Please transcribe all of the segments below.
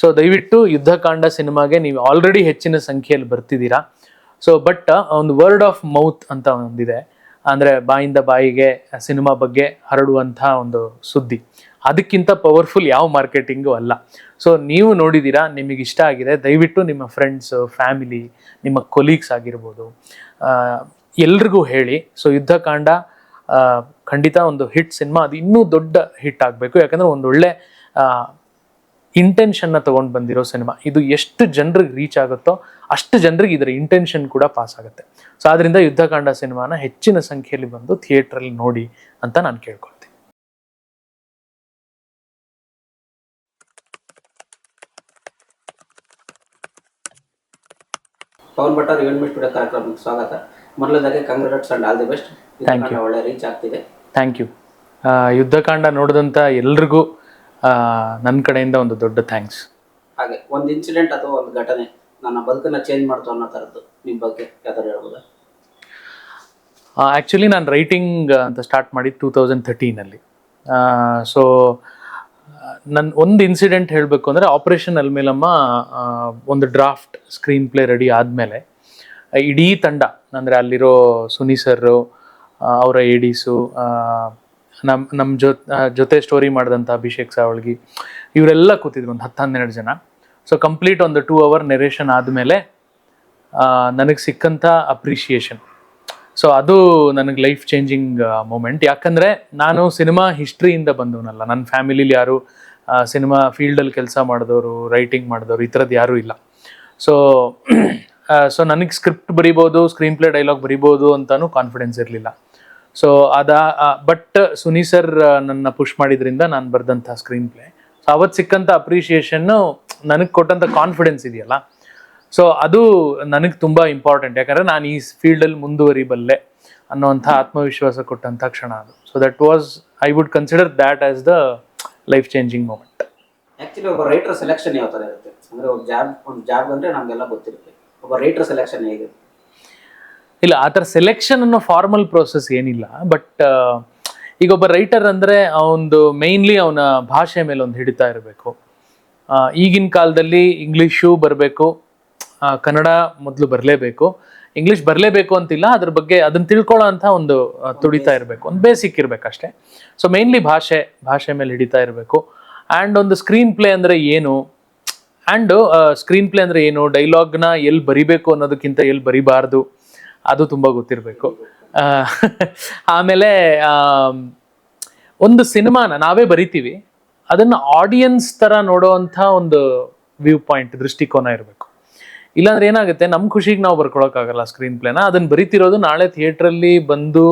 So ದಯವಿಟ್ಟು ಯುದ್ಧಕಾಂಡ ಸಿನಿಮಾಗೆ ನೀವು ಆಲ್ರೆಡಿ ಹೆಚ್ಚಿನ ಸಂಖ್ಯೆಯಲ್ಲಿ ಬರ್ತಿದ್ದೀರಾ. ಸೊ ಬಟ್ ಒಂದು ವರ್ಡ್ ಆಫ್ ಮೌತ್ ಅಂತ ಒಂದಿದೆ. ಅಂದರೆ ಬಾಯಿಂದ ಬಾಯಿಗೆ, ಸಿನಿಮಾ ಬಗ್ಗೆ ಹರಡುವಂಥ ಒಂದು ಸುದ್ದಿ. ಅದಕ್ಕಿಂತ ಪವರ್ಫುಲ್ ಯಾವ ಮಾರ್ಕೆಟಿಂಗು ಅಲ್ಲ. ಸೊ ನೀವು ನೋಡಿದ್ದೀರಾ, ನಿಮಗೆ ಇಷ್ಟ ಆಗಿದೆ. ದಯವಿಟ್ಟು ನಿಮ್ಮ ಫ್ರೆಂಡ್ಸ್ ಫ್ಯಾಮಿಲಿ ನಿಮ್ಮ ಕೊಲೀಗ್ಸ್ ಆಗಿರ್ಬೋದು. ಎಲ್ರಿಗೂ ಹೇಳಿ. ಸೊ ಯುದ್ಧಕಾಂಡ ಖಂಡಿತ ಒಂದು ಹಿಟ್ ಸಿನಿಮಾ. ಅದು ಇನ್ನೂ ದೊಡ್ಡ ಹಿಟ್ ಆಗಬೇಕು. ಯಾಕಂದರೆ ಒಂದು ಒಳ್ಳೆ ಇಂಟೆನ್ಷನ್ನ ತಗೊಂಡು ಬಂದಿರೋ ಸಿನಿಮಾ ಇದು ಎಷ್ಟು ಜನರಿಗೆ ರೀಚ್ ಆಗುತ್ತೋ ಅಷ್ಟು ಜನರಿಗೆ ಇದರ ಇಂಟೆನ್ಷನ್ ಕೂಡ ಪಾಸ್ ಆಗುತ್ತೆ. ಸೊ ಅದರಿಂದ ಯುದ್ಧಕಾಂಡ ಸಿನಿಮಾನ ಹೆಚ್ಚಿನ ಸಂಖ್ಯೆಯಲ್ಲಿ ಬಂದು ಥಿಯೇಟ್ರಲ್ಲಿ ನೋಡಿ ಅಂತ ನಾನು ಕೇಳ್ಕೊಳ್ತೀನಿ. ಪವನ್ ಭಟ್ ಅವ್ರ ಇವೆಂಟ್ ಸ್ಟುಡಿಯೋ ಕಾರ್ಯಕ್ರಮಕ್ಕೆ ಸ್ವಾಗತ. ಮೊದಲದಾಗೆ congrats and all the best. ಒಳ್ಳೆ ರೀಚ್ ಆಗ್ತಿದೆ. ಥ್ಯಾಂಕ್ ಯು ಯುದ್ಧಕಾಂಡ ನೋಡಿದಂಥ ಎಲ್ರಿಗೂ ನನ್ನ ಕಡೆಯಿಂದ ಒಂದು ದೊಡ್ಡ ಥ್ಯಾಂಕ್ಸ್. ಹಾಗೆ ಒಂದು ಇನ್ಸಿಡೆಂಟ್ ಅಥವಾ ಒಂದು ಘಟನೆ ನನ್ನ ಬದುಕನ್ನ ಚೇಂಜ್ ಮಾಡ್ತು ಅನ್ನೋ ಥರದ್ದು ನಿಮ್ಮ ಬಗ್ಗೆ ಯಾವ್ದಾರು ಹೇಳ್ಬೋದಾ? ಆ್ಯಕ್ಚುಲಿ ನಾನು ರೈಟಿಂಗ್ ಅಂತ ಸ್ಟಾರ್ಟ್ ಮಾಡಿ ಟೂ ತೌಸಂಡ್ ಥರ್ಟೀನಲ್ಲಿ ಸೊ ನನ್ನ ಒಂದು ಇನ್ಸಿಡೆಂಟ್ ಹೇಳಬೇಕು ಅಂದರೆ ಆಪ್ರೇಷನ್ ಅಲ್ಮೇಲಮ್ಮ ಒಂದು ಡ್ರಾಫ್ಟ್ ಸ್ಕ್ರೀನ್ ಪ್ಲೇ ರೆಡಿ ಆದಮೇಲೆ ಇಡೀ ತಂಡ ಅಂದರೆ ಅಲ್ಲಿರೋ ಸುನಿ ಸರ್ ಅವರ ಎಡೀಸು ನಮ್ಮ ನಮ್ಮ ಜೊ ಜೊತೆ ಸ್ಟೋರಿ ಮಾಡಿದಂಥ ಅಭಿಷೇಕ್ ಸಾವಳ್ಗಿ ಇವರೆಲ್ಲ ಕೂತಿದ್ರು ಒಂದು ಹತ್ತು ಹನ್ನೆರಡು ಜನ. ಸೊ ಕಂಪ್ಲೀಟ್ ಒಂದು ಟೂ ಅವರ್ ನೆರೇಷನ್ ಆದಮೇಲೆ ನನಗೆ ಸಿಕ್ಕಂಥ ಅಪ್ರಿಷಿಯೇಷನ್ ಸೊ ಅದು ನನಗೆ ಲೈಫ್ ಚೇಂಜಿಂಗ್ ಮೂಮೆಂಟ್ ಯಾಕಂದರೆ ನಾನು ಸಿನಿಮಾ ಹಿಸ್ಟ್ರಿಯಿಂದ ಬಂದವನಲ್ಲ. ನನ್ನ ಫ್ಯಾಮಿಲಿಲಿ ಯಾರು ಸಿನಿಮಾ ಫೀಲ್ಡಲ್ಲಿ ಕೆಲಸ ಮಾಡಿದವರು ರೈಟಿಂಗ್ ಮಾಡಿದವರು, ಈ ಥರದ್ದು ಯಾರೂ ಇಲ್ಲ. ಸೊ ಸೊ ನನಗೆ ಸ್ಕ್ರಿಪ್ಟ್ ಬರಿಬೋದು ಸ್ಕ್ರೀನ್ ಪ್ಲೇ ಡೈಲಾಗ್ ಬರಿಬೋದು ಅಂತಲೂ ಕಾನ್ಫಿಡೆನ್ಸ್ ಇರಲಿಲ್ಲ. ಸೊ ಅದ ಬಟ್ ಸುನಿ ಸರ್ ನನ್ನ ಪುಷ್ ಮಾಡಿದ್ರಿಂದ ನಾನು ಬರೆದಂಥ ಸ್ಕ್ರೀನ್ ಪ್ಲೇ ಸೊ ಅವತ್ತು ಸಿಕ್ಕಂಥ ಅಪ್ರಿಷಿಯೇಷನ್ನು ನನಗೆ ಕೊಟ್ಟಂಥ ಕಾನ್ಫಿಡೆನ್ಸ್ ಇದೆಯಲ್ಲ? ಸೊ ಅದು ನನಗೆ ತುಂಬ ಇಂಪಾರ್ಟೆಂಟ್ ಯಾಕಂದರೆ ನಾನು ಈ ಫೀಲ್ಡಲ್ಲಿ ಮುಂದುವರಿಬಲ್ಲೆ ಅನ್ನೋವಂಥ ಆತ್ಮವಿಶ್ವಾಸ ಕೊಟ್ಟಂಥ ಕ್ಷಣ ಅದು. So that was I would consider that as the life changing moment actually ಒಬ್ಬ ರೈಟರ್ ಸೆಲೆಕ್ಷನ್ ಯಾವ ಥರ ಇರುತ್ತೆ? ಅಂದರೆ ಒಂದು ಜಾಬ್ ಒಂದು ಜಾಬ್ ಅಂದರೆ ನಮಗೆಲ್ಲ ಗೊತ್ತಿರುತ್ತೆ. ಒಬ್ಬ ರೈಟರ್ ಸೆಲೆಕ್ಷನ್ ಹೇಗೆ ಇಲ್ಲ, ಆ ಥರ ಸೆಲೆಕ್ಷನ್ ಅನ್ನೋ ಫಾರ್ಮಲ್ ಪ್ರೋಸೆಸ್ ಏನಿಲ್ಲ ಬಟ್ ಈಗ ಒಬ್ಬ ರೈಟರ್ ಅಂದರೆ ಅವನದು ಮೇಯ್ನ್ಲಿ ಅವನ ಭಾಷೆ ಮೇಲೆ ಒಂದು ಹಿಡಿತಾ ಇರಬೇಕು. ಈಗಿನ ಕಾಲದಲ್ಲಿ ಇಂಗ್ಲೀಷು ಬರಬೇಕು ಕನ್ನಡ ಮೊದಲು ಬರಲೇಬೇಕು. ಇಂಗ್ಲೀಷ್ ಬರಲೇಬೇಕು ಅಂತಿಲ್ಲ, ಅದ್ರ ಬಗ್ಗೆ ಅದನ್ನು ತಿಳ್ಕೊಳ್ಳೋ ಅಂತ ಒಂದು ತುಡಿತಾ ಇರಬೇಕು. ಒಂದು ಬೇಸಿಕ್ ಇರಬೇಕಷ್ಟೇ ಸೊ ಮೇಯ್ನ್ಲಿ ಭಾಷೆ ಭಾಷೆ ಮೇಲೆ ಹಿಡಿತಾ ಇರಬೇಕು. ಆ್ಯಂಡ್ ಒಂದು ಸ್ಕ್ರೀನ್ ಪ್ಲೇ ಅಂದರೆ ಏನು? ಆ್ಯಂಡ್ ಸ್ಕ್ರೀನ್ ಪ್ಲೇ ಅಂದರೆ ಏನು? ಡೈಲಾಗ್ನ ಎಲ್ಲಿ ಬರಿಬೇಕು ಅನ್ನೋದಕ್ಕಿಂತ ಎಲ್ಲಿ ಬರಿಬಾರ್ದು? ಅದು ತುಂಬ ಗೊತ್ತಿರಬೇಕು. ಆಮೇಲೆ ಒಂದು ಸಿನಿಮಾನ ನಾವೇ ಬರಿತೀವಿ. ಅದನ್ನು ಆಡಿಯನ್ಸ್ ಥರ ನೋಡೋವಂಥ ಒಂದು ವ್ಯೂ ಪಾಯಿಂಟ್ ದೃಷ್ಟಿಕೋನ ಇರಬೇಕು. ಇಲ್ಲಾಂದ್ರೆ ಏನಾಗುತ್ತೆ ನಮ್ಮ ಖುಷಿಗೆ ನಾವು ಬರ್ಕೊಳಕ್ಕಾಗಲ್ಲ ಸ್ಕ್ರೀನ್ ಪ್ಲೇನ ಅದನ್ನು ಬರಿತಿರೋದು ನಾಳೆ ಥಿಯೇಟ್ರಲ್ಲಿ ಬಂದು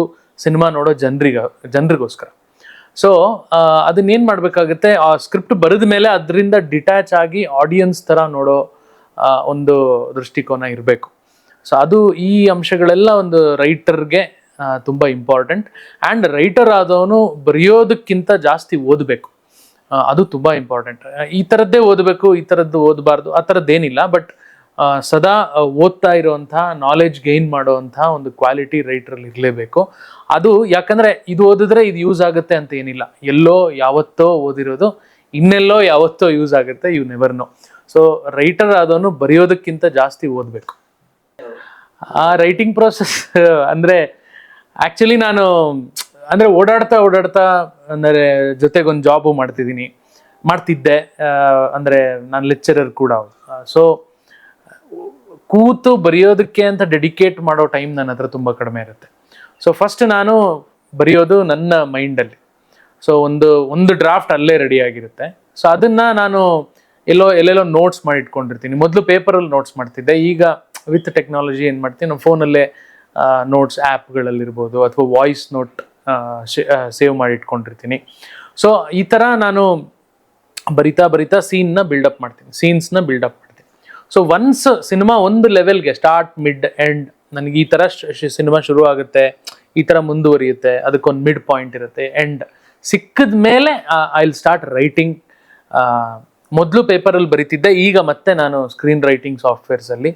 ಸಿನಿಮಾ ನೋಡೋ ಜನರಿಗ, ಜನರಿಗೋಸ್ಕರ. ಸೊ ಅದನ್ನೇನು ಮಾಡಬೇಕಾಗುತ್ತೆ, ಆ ಸ್ಕ್ರಿಪ್ಟ್ ಬರೆದ ಮೇಲೆ ಅದರಿಂದ ಡಿಟ್ಯಾಚ್ ಆಗಿ ಆಡಿಯನ್ಸ್ ಥರ ನೋಡೋ ಒಂದು ದೃಷ್ಟಿಕೋನ ಇರಬೇಕು. ಸೊ ಅದು ಈ ಅಂಶಗಳೆಲ್ಲ ಒಂದು ರೈಟರ್ಗೆ ತುಂಬ ಇಂಪಾರ್ಟೆಂಟ್ ಆ್ಯಂಡ್ ರೈಟರ್ ಆದವನು ಬರೆಯೋದಕ್ಕಿಂತ ಜಾಸ್ತಿ ಓದಬೇಕು. ಅದು ತುಂಬ ಇಂಪಾರ್ಟೆಂಟ್ ಈ ಥರದ್ದೇ ಓದಬೇಕು, ಈ ಥರದ್ದು ಓದಬಾರ್ದು, ಆ ಥರದ್ದೇನಿಲ್ಲ ಬಟ್ ಸದಾ ಓದ್ತಾ ಇರುವಂಥ ನಾಲೆಜ್ ಗೈನ್ ಮಾಡುವಂಥ ಒಂದು ಕ್ವಾಲಿಟಿ ರೈಟ್ರಲ್ಲಿ ಇರಲೇಬೇಕು. ಅದು ಯಾಕಂದರೆ ಇದು ಓದಿದ್ರೆ ಇದು ಯೂಸ್ ಆಗುತ್ತೆ ಅಂತ ಏನಿಲ್ಲ. ಎಲ್ಲೋ ಯಾವತ್ತೋ ಓದಿರೋದು, ಇನ್ನೆಲ್ಲೋ ಯಾವತ್ತೋ ಯೂಸ್ ಆಗುತ್ತೆ you never know so writer ಆದವನು ಬರೆಯೋದಕ್ಕಿಂತ ಜಾಸ್ತಿ ಓದಬೇಕು. ಆ ರೈಟಿಂಗ್ ಪ್ರೋಸೆಸ್ ಅಂದರೆ ಆ್ಯಕ್ಚುಲಿ ನಾನು, ಅಂದರೆ ಓಡಾಡ್ತಾ ಓಡಾಡ್ತಾ, ಅಂದರೆ ಜೊತೆಗೊಂದು ಜಾಬು ಮಾಡ್ತಿದ್ದೀನಿ, ಮಾಡ್ತಿದ್ದೆ ಅಂದರೆ ನಾನು ಲೆಕ್ಚರರ್ ಕೂಡ. ಸೊ ಕೂತು ಬರೆಯೋದಕ್ಕೆ ಅಂತ ಡೆಡಿಕೇಟ್ ಮಾಡೋ ಟೈಮ್ ನನ್ನ ಹತ್ರ ತುಂಬ ಕಡಿಮೆ ಇರುತ್ತೆ. ಸೊ ಫಸ್ಟ್ ನಾನು ಬರೆಯೋದು ನನ್ನ ಮೈಂಡಲ್ಲಿ ಸೊ ಒಂದು ಒಂದು ಡ್ರಾಫ್ಟ್ ಅಲ್ಲೇ ರೆಡಿ ಆಗಿರುತ್ತೆ. ಸೊ ಅದನ್ನು ನಾನು ಎಲ್ಲೋ, ಎಲ್ಲೆಲ್ಲೋ ನೋಟ್ಸ್ ಮಾಡಿ ಇಟ್ಕೊಂಡಿರ್ತೀನಿ ಮೊದಲು ಪೇಪರಲ್ಲಿ ನೋಟ್ಸ್ ಮಾಡ್ತಿದ್ದೆ. ಈಗ ವಿತ್ ಟೆಕ್ನಾಲಜಿ ಏನು ಮಾಡ್ತೀನಿ ನಮ್ಮ ಫೋನಲ್ಲೇ ನೋಟ್ಸ್ ಆ್ಯಪ್ಗಳಲ್ಲಿರ್ಬೋದು ಅಥವಾ ವಾಯ್ಸ್ ನೋಟ್ ಸೇವ್ ಮಾಡಿ ಇಟ್ಕೊಂಡಿರ್ತೀನಿ ಸೊ ಈ ಥರ ನಾನು ಬರಿತಾ ಬರಿತಾ ಸೀನ್ನ ಬಿಲ್ಡಪ್ ಮಾಡ್ತೀನಿ ಸೀನ್ಸ್ನ ಬಿಲ್ಡಪ್ ಮಾಡ್ತೀನಿ. ಸೊ ಒನ್ಸ್ ಸಿನಿಮಾ ಒಂದು ಲೆವೆಲ್ಗೆ ಸ್ಟಾರ್ಟ್ ಮಿಡ್ ಎಂಡ್ ನನಗೆ ಈ ಥರ ಸಿನಿಮಾ ಶುರು ಆಗುತ್ತೆ, ಈ ಥರ ಮುಂದುವರಿಯುತ್ತೆ, ಅದಕ್ಕೊಂದು ಮಿಡ್ ಪಾಯಿಂಟ್ ಇರುತ್ತೆ ಎಂಡ್ ಸಿಕ್ಕಿದ ಮೇಲೆ ಐ ವಿಲ್ ಸ್ಟಾರ್ಟ್ ರೈಟಿಂಗ್ ಮೊದಲು ಪೇಪರಲ್ಲಿ ಬರಿತಿದ್ದೆ, ಈಗ ಮತ್ತೆ ನಾನು ಸ್ಕ್ರೀನ್ ರೈಟಿಂಗ್ ಸಾಫ್ಟ್ವೇರ್ಸಲ್ಲಿ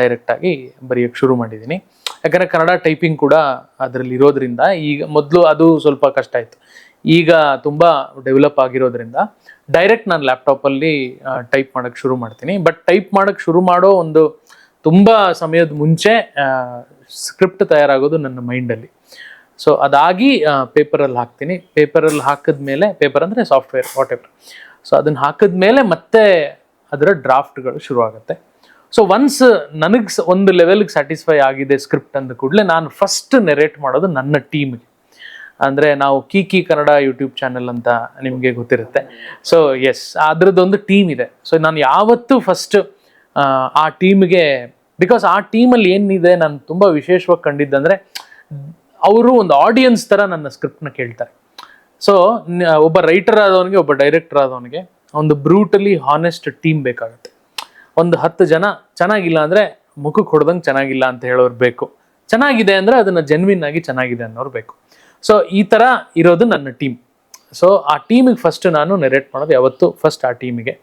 ಡೈರೆಕ್ಟಾಗಿ ಬರೆಯೋಕ್ಕೆ ಶುರು ಮಾಡಿದ್ದೀನಿ ಯಾಕಂದರೆ ಕನ್ನಡ ಟೈಪಿಂಗ್ ಕೂಡ ಅದರಲ್ಲಿ ಇರೋದ್ರಿಂದ ಈಗ ಮೊದಲು ಅದು ಸ್ವಲ್ಪ ಕಷ್ಟ ಆಯಿತು. ಈಗ ತುಂಬ ಡೆವಲಪ್ ಆಗಿರೋದ್ರಿಂದ ಡೈರೆಕ್ಟ್ ನಾನು ಲ್ಯಾಪ್ಟಾಪಲ್ಲಿ ಟೈಪ್ ಮಾಡೋಕ್ಕೆ ಶುರು ಮಾಡ್ತೀನಿ. ಬಟ್ ಟೈಪ್ ಮಾಡೋಕ್ಕೆ ಶುರು ಮಾಡೋ ಒಂದು ತುಂಬ ಸಮಯದ ಮುಂಚೆ ಸ್ಕ್ರಿಪ್ಟ್ ತಯಾರಾಗೋದು ನನ್ನ ಮೈಂಡಲ್ಲಿ ಸೊ ಅದಾಗಿ ಪೇಪರಲ್ಲಿ ಹಾಕ್ತೀನಿ. ಪೇಪರಲ್ಲಿ ಹಾಕಿದ ಮೇಲೆ ಪೇಪರ್ ಅಂದರೆ ಸಾಫ್ಟ್ವೇರ್ ವಾಟ್ ಎವರ್ ಸೊ ಅದನ್ನು ಹಾಕಿದ್ಮೇಲೆ ಮತ್ತೆ ಅದರ ಡ್ರಾಫ್ಟ್ಗಳು ಶುರು ಆಗುತ್ತೆ ಸೊ ಒನ್ಸ್ ನನಗೆ ಒಂದು ಲೆವೆಲ್ಗೆ ಸ್ಯಾಟಿಸ್ಫೈ ಆಗಿದೆ ಸ್ಕ್ರಿಪ್ಟ್ ಅಂದ ಕೂಡಲೇ ನಾನು ಫಸ್ಟ್ ನೆರೇಟ್ ಮಾಡೋದು ನನ್ನ ಟೀಮ್ಗೆ ಅಂದರೆ ನಾವು ಕೀಕಿ ಕನ್ನಡ ಯೂಟ್ಯೂಬ್ ಚಾನೆಲ್ ಅಂತ ನಿಮಗೆ ಗೊತ್ತಿರುತ್ತೆ. ಸೊ ಎಸ್ ಅದರದ್ದೊಂದು ಟೀಮ್ ಇದೆ. ಸೊ ನಾನು ಯಾವತ್ತೂ ಫಸ್ಟ್ ಆ ಟೀಮ್ಗೆ ಬಿಕಾಸ್ ಆ ಟೀಮಲ್ಲಿ ಏನಿದೆ ನಾನು ತುಂಬ ವಿಶೇಷವಾಗಿ ಕಂಡಿದ್ದಂದರೆ, ಅವರು ಒಂದು ಆಡಿಯನ್ಸ್ ಥರ ನನ್ನ ಸ್ಕ್ರಿಪ್ಟ್ನ ಕೇಳ್ತಾರೆ. ಸೊ ಒಬ್ಬ ರೈಟರ್ ಆದವನಿಗೆ, ಒಬ್ಬ ಡೈರೆಕ್ಟರ್ ಆದವನಿಗೆ ಒಂದು ಬ್ರೂಟಲಿ ಹಾನೆಸ್ಟ್ ಟೀಮ್ ಬೇಕಾಗುತ್ತೆ. ಒಂದು ಹತ್ತು ಜನ ಚೆನ್ನಾಗಿಲ್ಲ ಅಂದರೆ ಮುಖಕ್ಕೆ ಹೊಡೆದಂಗೆ ಚೆನ್ನಾಗಿಲ್ಲ ಅಂತ ಹೇಳೋರು ಬೇಕು. ಚೆನ್ನಾಗಿದೆ ಅಂದರೆ ಅದನ್ನು ಜೆನ್ವಿನ್ ಆಗಿ ಚೆನ್ನಾಗಿದೆ ಅನ್ನೋರು ಬೇಕು. ಸೊ ಈ ಥರ ಇರೋದು ನನ್ನ ಟೀಮ್ ಸೊ ಆ ಟೀಮಿಗೆ ಫಸ್ಟ್ ನಾನು ನೆರೇಟ್ ಮಾಡೋದು ಯಾವತ್ತು ಫಸ್ಟ್ ಆ ಟೀಮಿಗೆ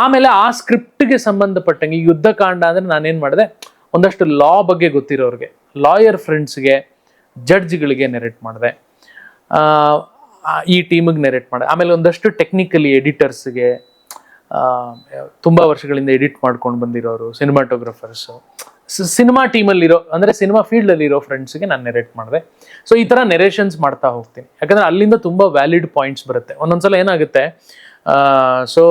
ಆಮೇಲೆ ಆ ಸ್ಕ್ರಿಪ್ಟ್ಗೆ ಸಂಬಂಧಪಟ್ಟಂಗೆ ಈ ಯುದ್ಧಕಾಂಡ ಅಂದರೆ ನಾನೇನು ಮಾಡಿದೆ? ಒಂದಷ್ಟು ಲಾ ಬಗ್ಗೆ ಗೊತ್ತಿರೋರಿಗೆ ಲಾಯರ್ ಫ್ರೆಂಡ್ಸ್ಗೆ ಜಡ್ಜ್ಗಳಿಗೆ ನೆರೆಟ್ ಮಾಡಿದೆ. ಈ ಟೀಮಿಗೆ ನೆರೆಟ್ ಮಾಡಿದೆ. ಆಮೇಲೆ ಒಂದಷ್ಟು ಟೆಕ್ನಿಕಲಿ ಎಡಿಟರ್ಸ್ಗೆ ತುಂಬ ವರ್ಷಗಳಿಂದ ಎಡಿಟ್ ಮಾಡ್ಕೊಂಡು ಬಂದಿರೋರು ಸಿನಿಮಾಟೋಗ್ರಫರ್ಸು ಸಿನಿಮಾ ಟೀಮಲ್ಲಿರೋ ಅಂದರೆ ಸಿನಿಮಾ ಫೀಲ್ಡಲ್ಲಿರೋ ಫ್ರೆಂಡ್ಸ್ಗೆ ನಾನು ನೆರೇಟ್ ಮಾಡಿದೆ. ಸೊ ಈ ಥರ ನೆರೇಷನ್ಸ್ ಮಾಡ್ತಾ ಹೋಗ್ತೀನಿ. ಯಾಕಂದರೆ ಅಲ್ಲಿಂದ ತುಂಬ ವ್ಯಾಲಿಡ್ ಪಾಯಿಂಟ್ಸ್ ಬರುತ್ತೆ. ಒಂದೊಂದ್ಸಲ ಏನಾಗುತ್ತೆ ಸೊ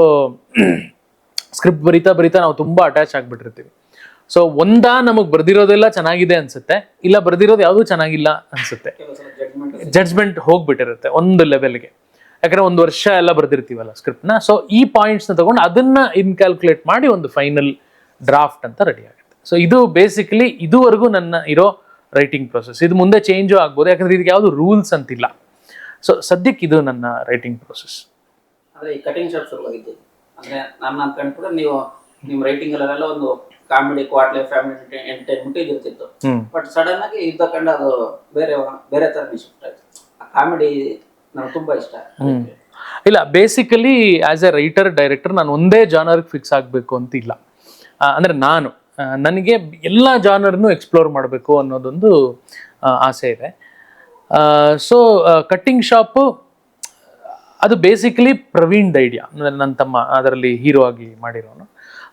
ಸ್ಕ್ರಿಪ್ಟ್ ಬರಿತಾ ಬರಿತಾ ನಾವು ತುಂಬ ಅಟ್ಯಾಚ್ ಆಗಿಬಿಟ್ಟಿರ್ತೀವಿ. ಸೊ ಒಂದಾ ನಮಗೆ ಬರ್ದಿರೋದೆಲ್ಲ ಚೆನ್ನಾಗಿದೆ ಅನ್ಸುತ್ತೆ ಇಲ್ಲ ಬರ್ದಿರೋದು ಯಾವುದೂ ಚೆನ್ನಾಗಿಲ್ಲ ಅನ್ಸುತ್ತೆ. ಜಡ್ಜ್ಮೆಂಟ್ ಜಡ್ಜ್ಮೆಂಟ್ ಹೋಗ್ಬಿಟ್ಟಿರುತ್ತೆ ಒಂದು ಲೆವೆಲ್ಗೆ ಯಾಕಂದ್ರೆ ಒಂದು ವರ್ಷ ಎಲ್ಲ ಬರ್ದಿರ್ತೀವಲ್ಲ ಸ್ಕ್ರಿಪ್ಟ್ನ ಸೊ ಈ ಪಾಯಿಂಟ್ಸ್ನ ತಗೊಂಡು ಅದನ್ನ ಇನ್ಕ್ಯಾಲ್ಕುಲೇಟ್ ಮಾಡಿ ಒಂದು ಫೈನಲ್ ಡ್ರಾಫ್ಟ್ ಅಂತ ರೆಡಿ ಆಗುತ್ತೆ. ಸೊ ಇದು ಬೇಸಿಕಲಿ ಇದುವರೆಗೂ ನನ್ನ ಇರೋ ರೈಟಿಂಗ್ ಪ್ರೊಸೆಸ್ ಇದು ಮುಂದೆ ಚೇಂಜು ಆಗ್ಬೋದು. ಯಾಕಂದ್ರೆ ಇದಕ್ಕೆ ಯಾವುದು ರೂಲ್ಸ್ ಅಂತಿಲ್ಲ. ಸೊ ಸದ್ಯಕ್ಕೆ ಇದು ನನ್ನ ರೈಟಿಂಗ್ ಪ್ರೊಸೆಸ್ ಅಂದ್ರೆ ಈ ಕಟಿಂಗ್ ಶಾಪ್ ಶುರುವಾಗಿದ್ದು. ಅಂದ್ರೆ ನಾನು ಅನ್ಕೊಂಡ್ಬಿಟ್ರೆ ನೀವು ನಿಮ್ಮ ರೈಟಿಂಗ್ ಅಲ್ಲೆಲ್ಲ ಒಂದು ಕಾಮಿಡಿ ಕ್ವಾಟ್ಲೆ ಫ್ಯಾಮಿಲಿ ಎಂಟರ್ಟೈನ್ಮೆಂಟ್ ಇದಿರ್ತಿತ್ತು. ಬಟ್ ಸಡನ್ ಆಗಿ ಇದು ಕಂಡ ಅದು ಬೇರೆ ಬೇರೆ ತರ ಶಿಫ್ಟ್ ಆಯ್ತು ಆ ಕಾಮಿಡಿ ತುಂಬಾ ಇಷ್ಟ. ಇಲ್ಲ basically as a writer director ನಾನು ಒಂದೇ ಜಾನರ್ಗೆ ಫಿಕ್ಸ್ ಆಗಬೇಕು ಅಂತ ಇಲ್ಲ ಆ, ಅಂದ್ರೆ ನಾನು ಆ, ನನಗೆ ಎಲ್ಲ ಜಾನರ್ನು ಎಕ್ಸ್ಪ್ಲೋರ್ ಮಾಡಬೇಕು ಅನ್ನೋದೊಂದು ಆ, ಆಸೆ ಇದೆ. ಸೊ ಕಟ್ಟಿಂಗ್ ಶಾಪು ಅದು ಬೇಸಿಕಲಿ ಪ್ರವೀಣ್ ಐಡಿಯಾ ನನ್ನ ತಮ್ಮ ಅದರಲ್ಲಿ ಹೀರೋ ಆಗಿ ಮಾಡಿರೋನು.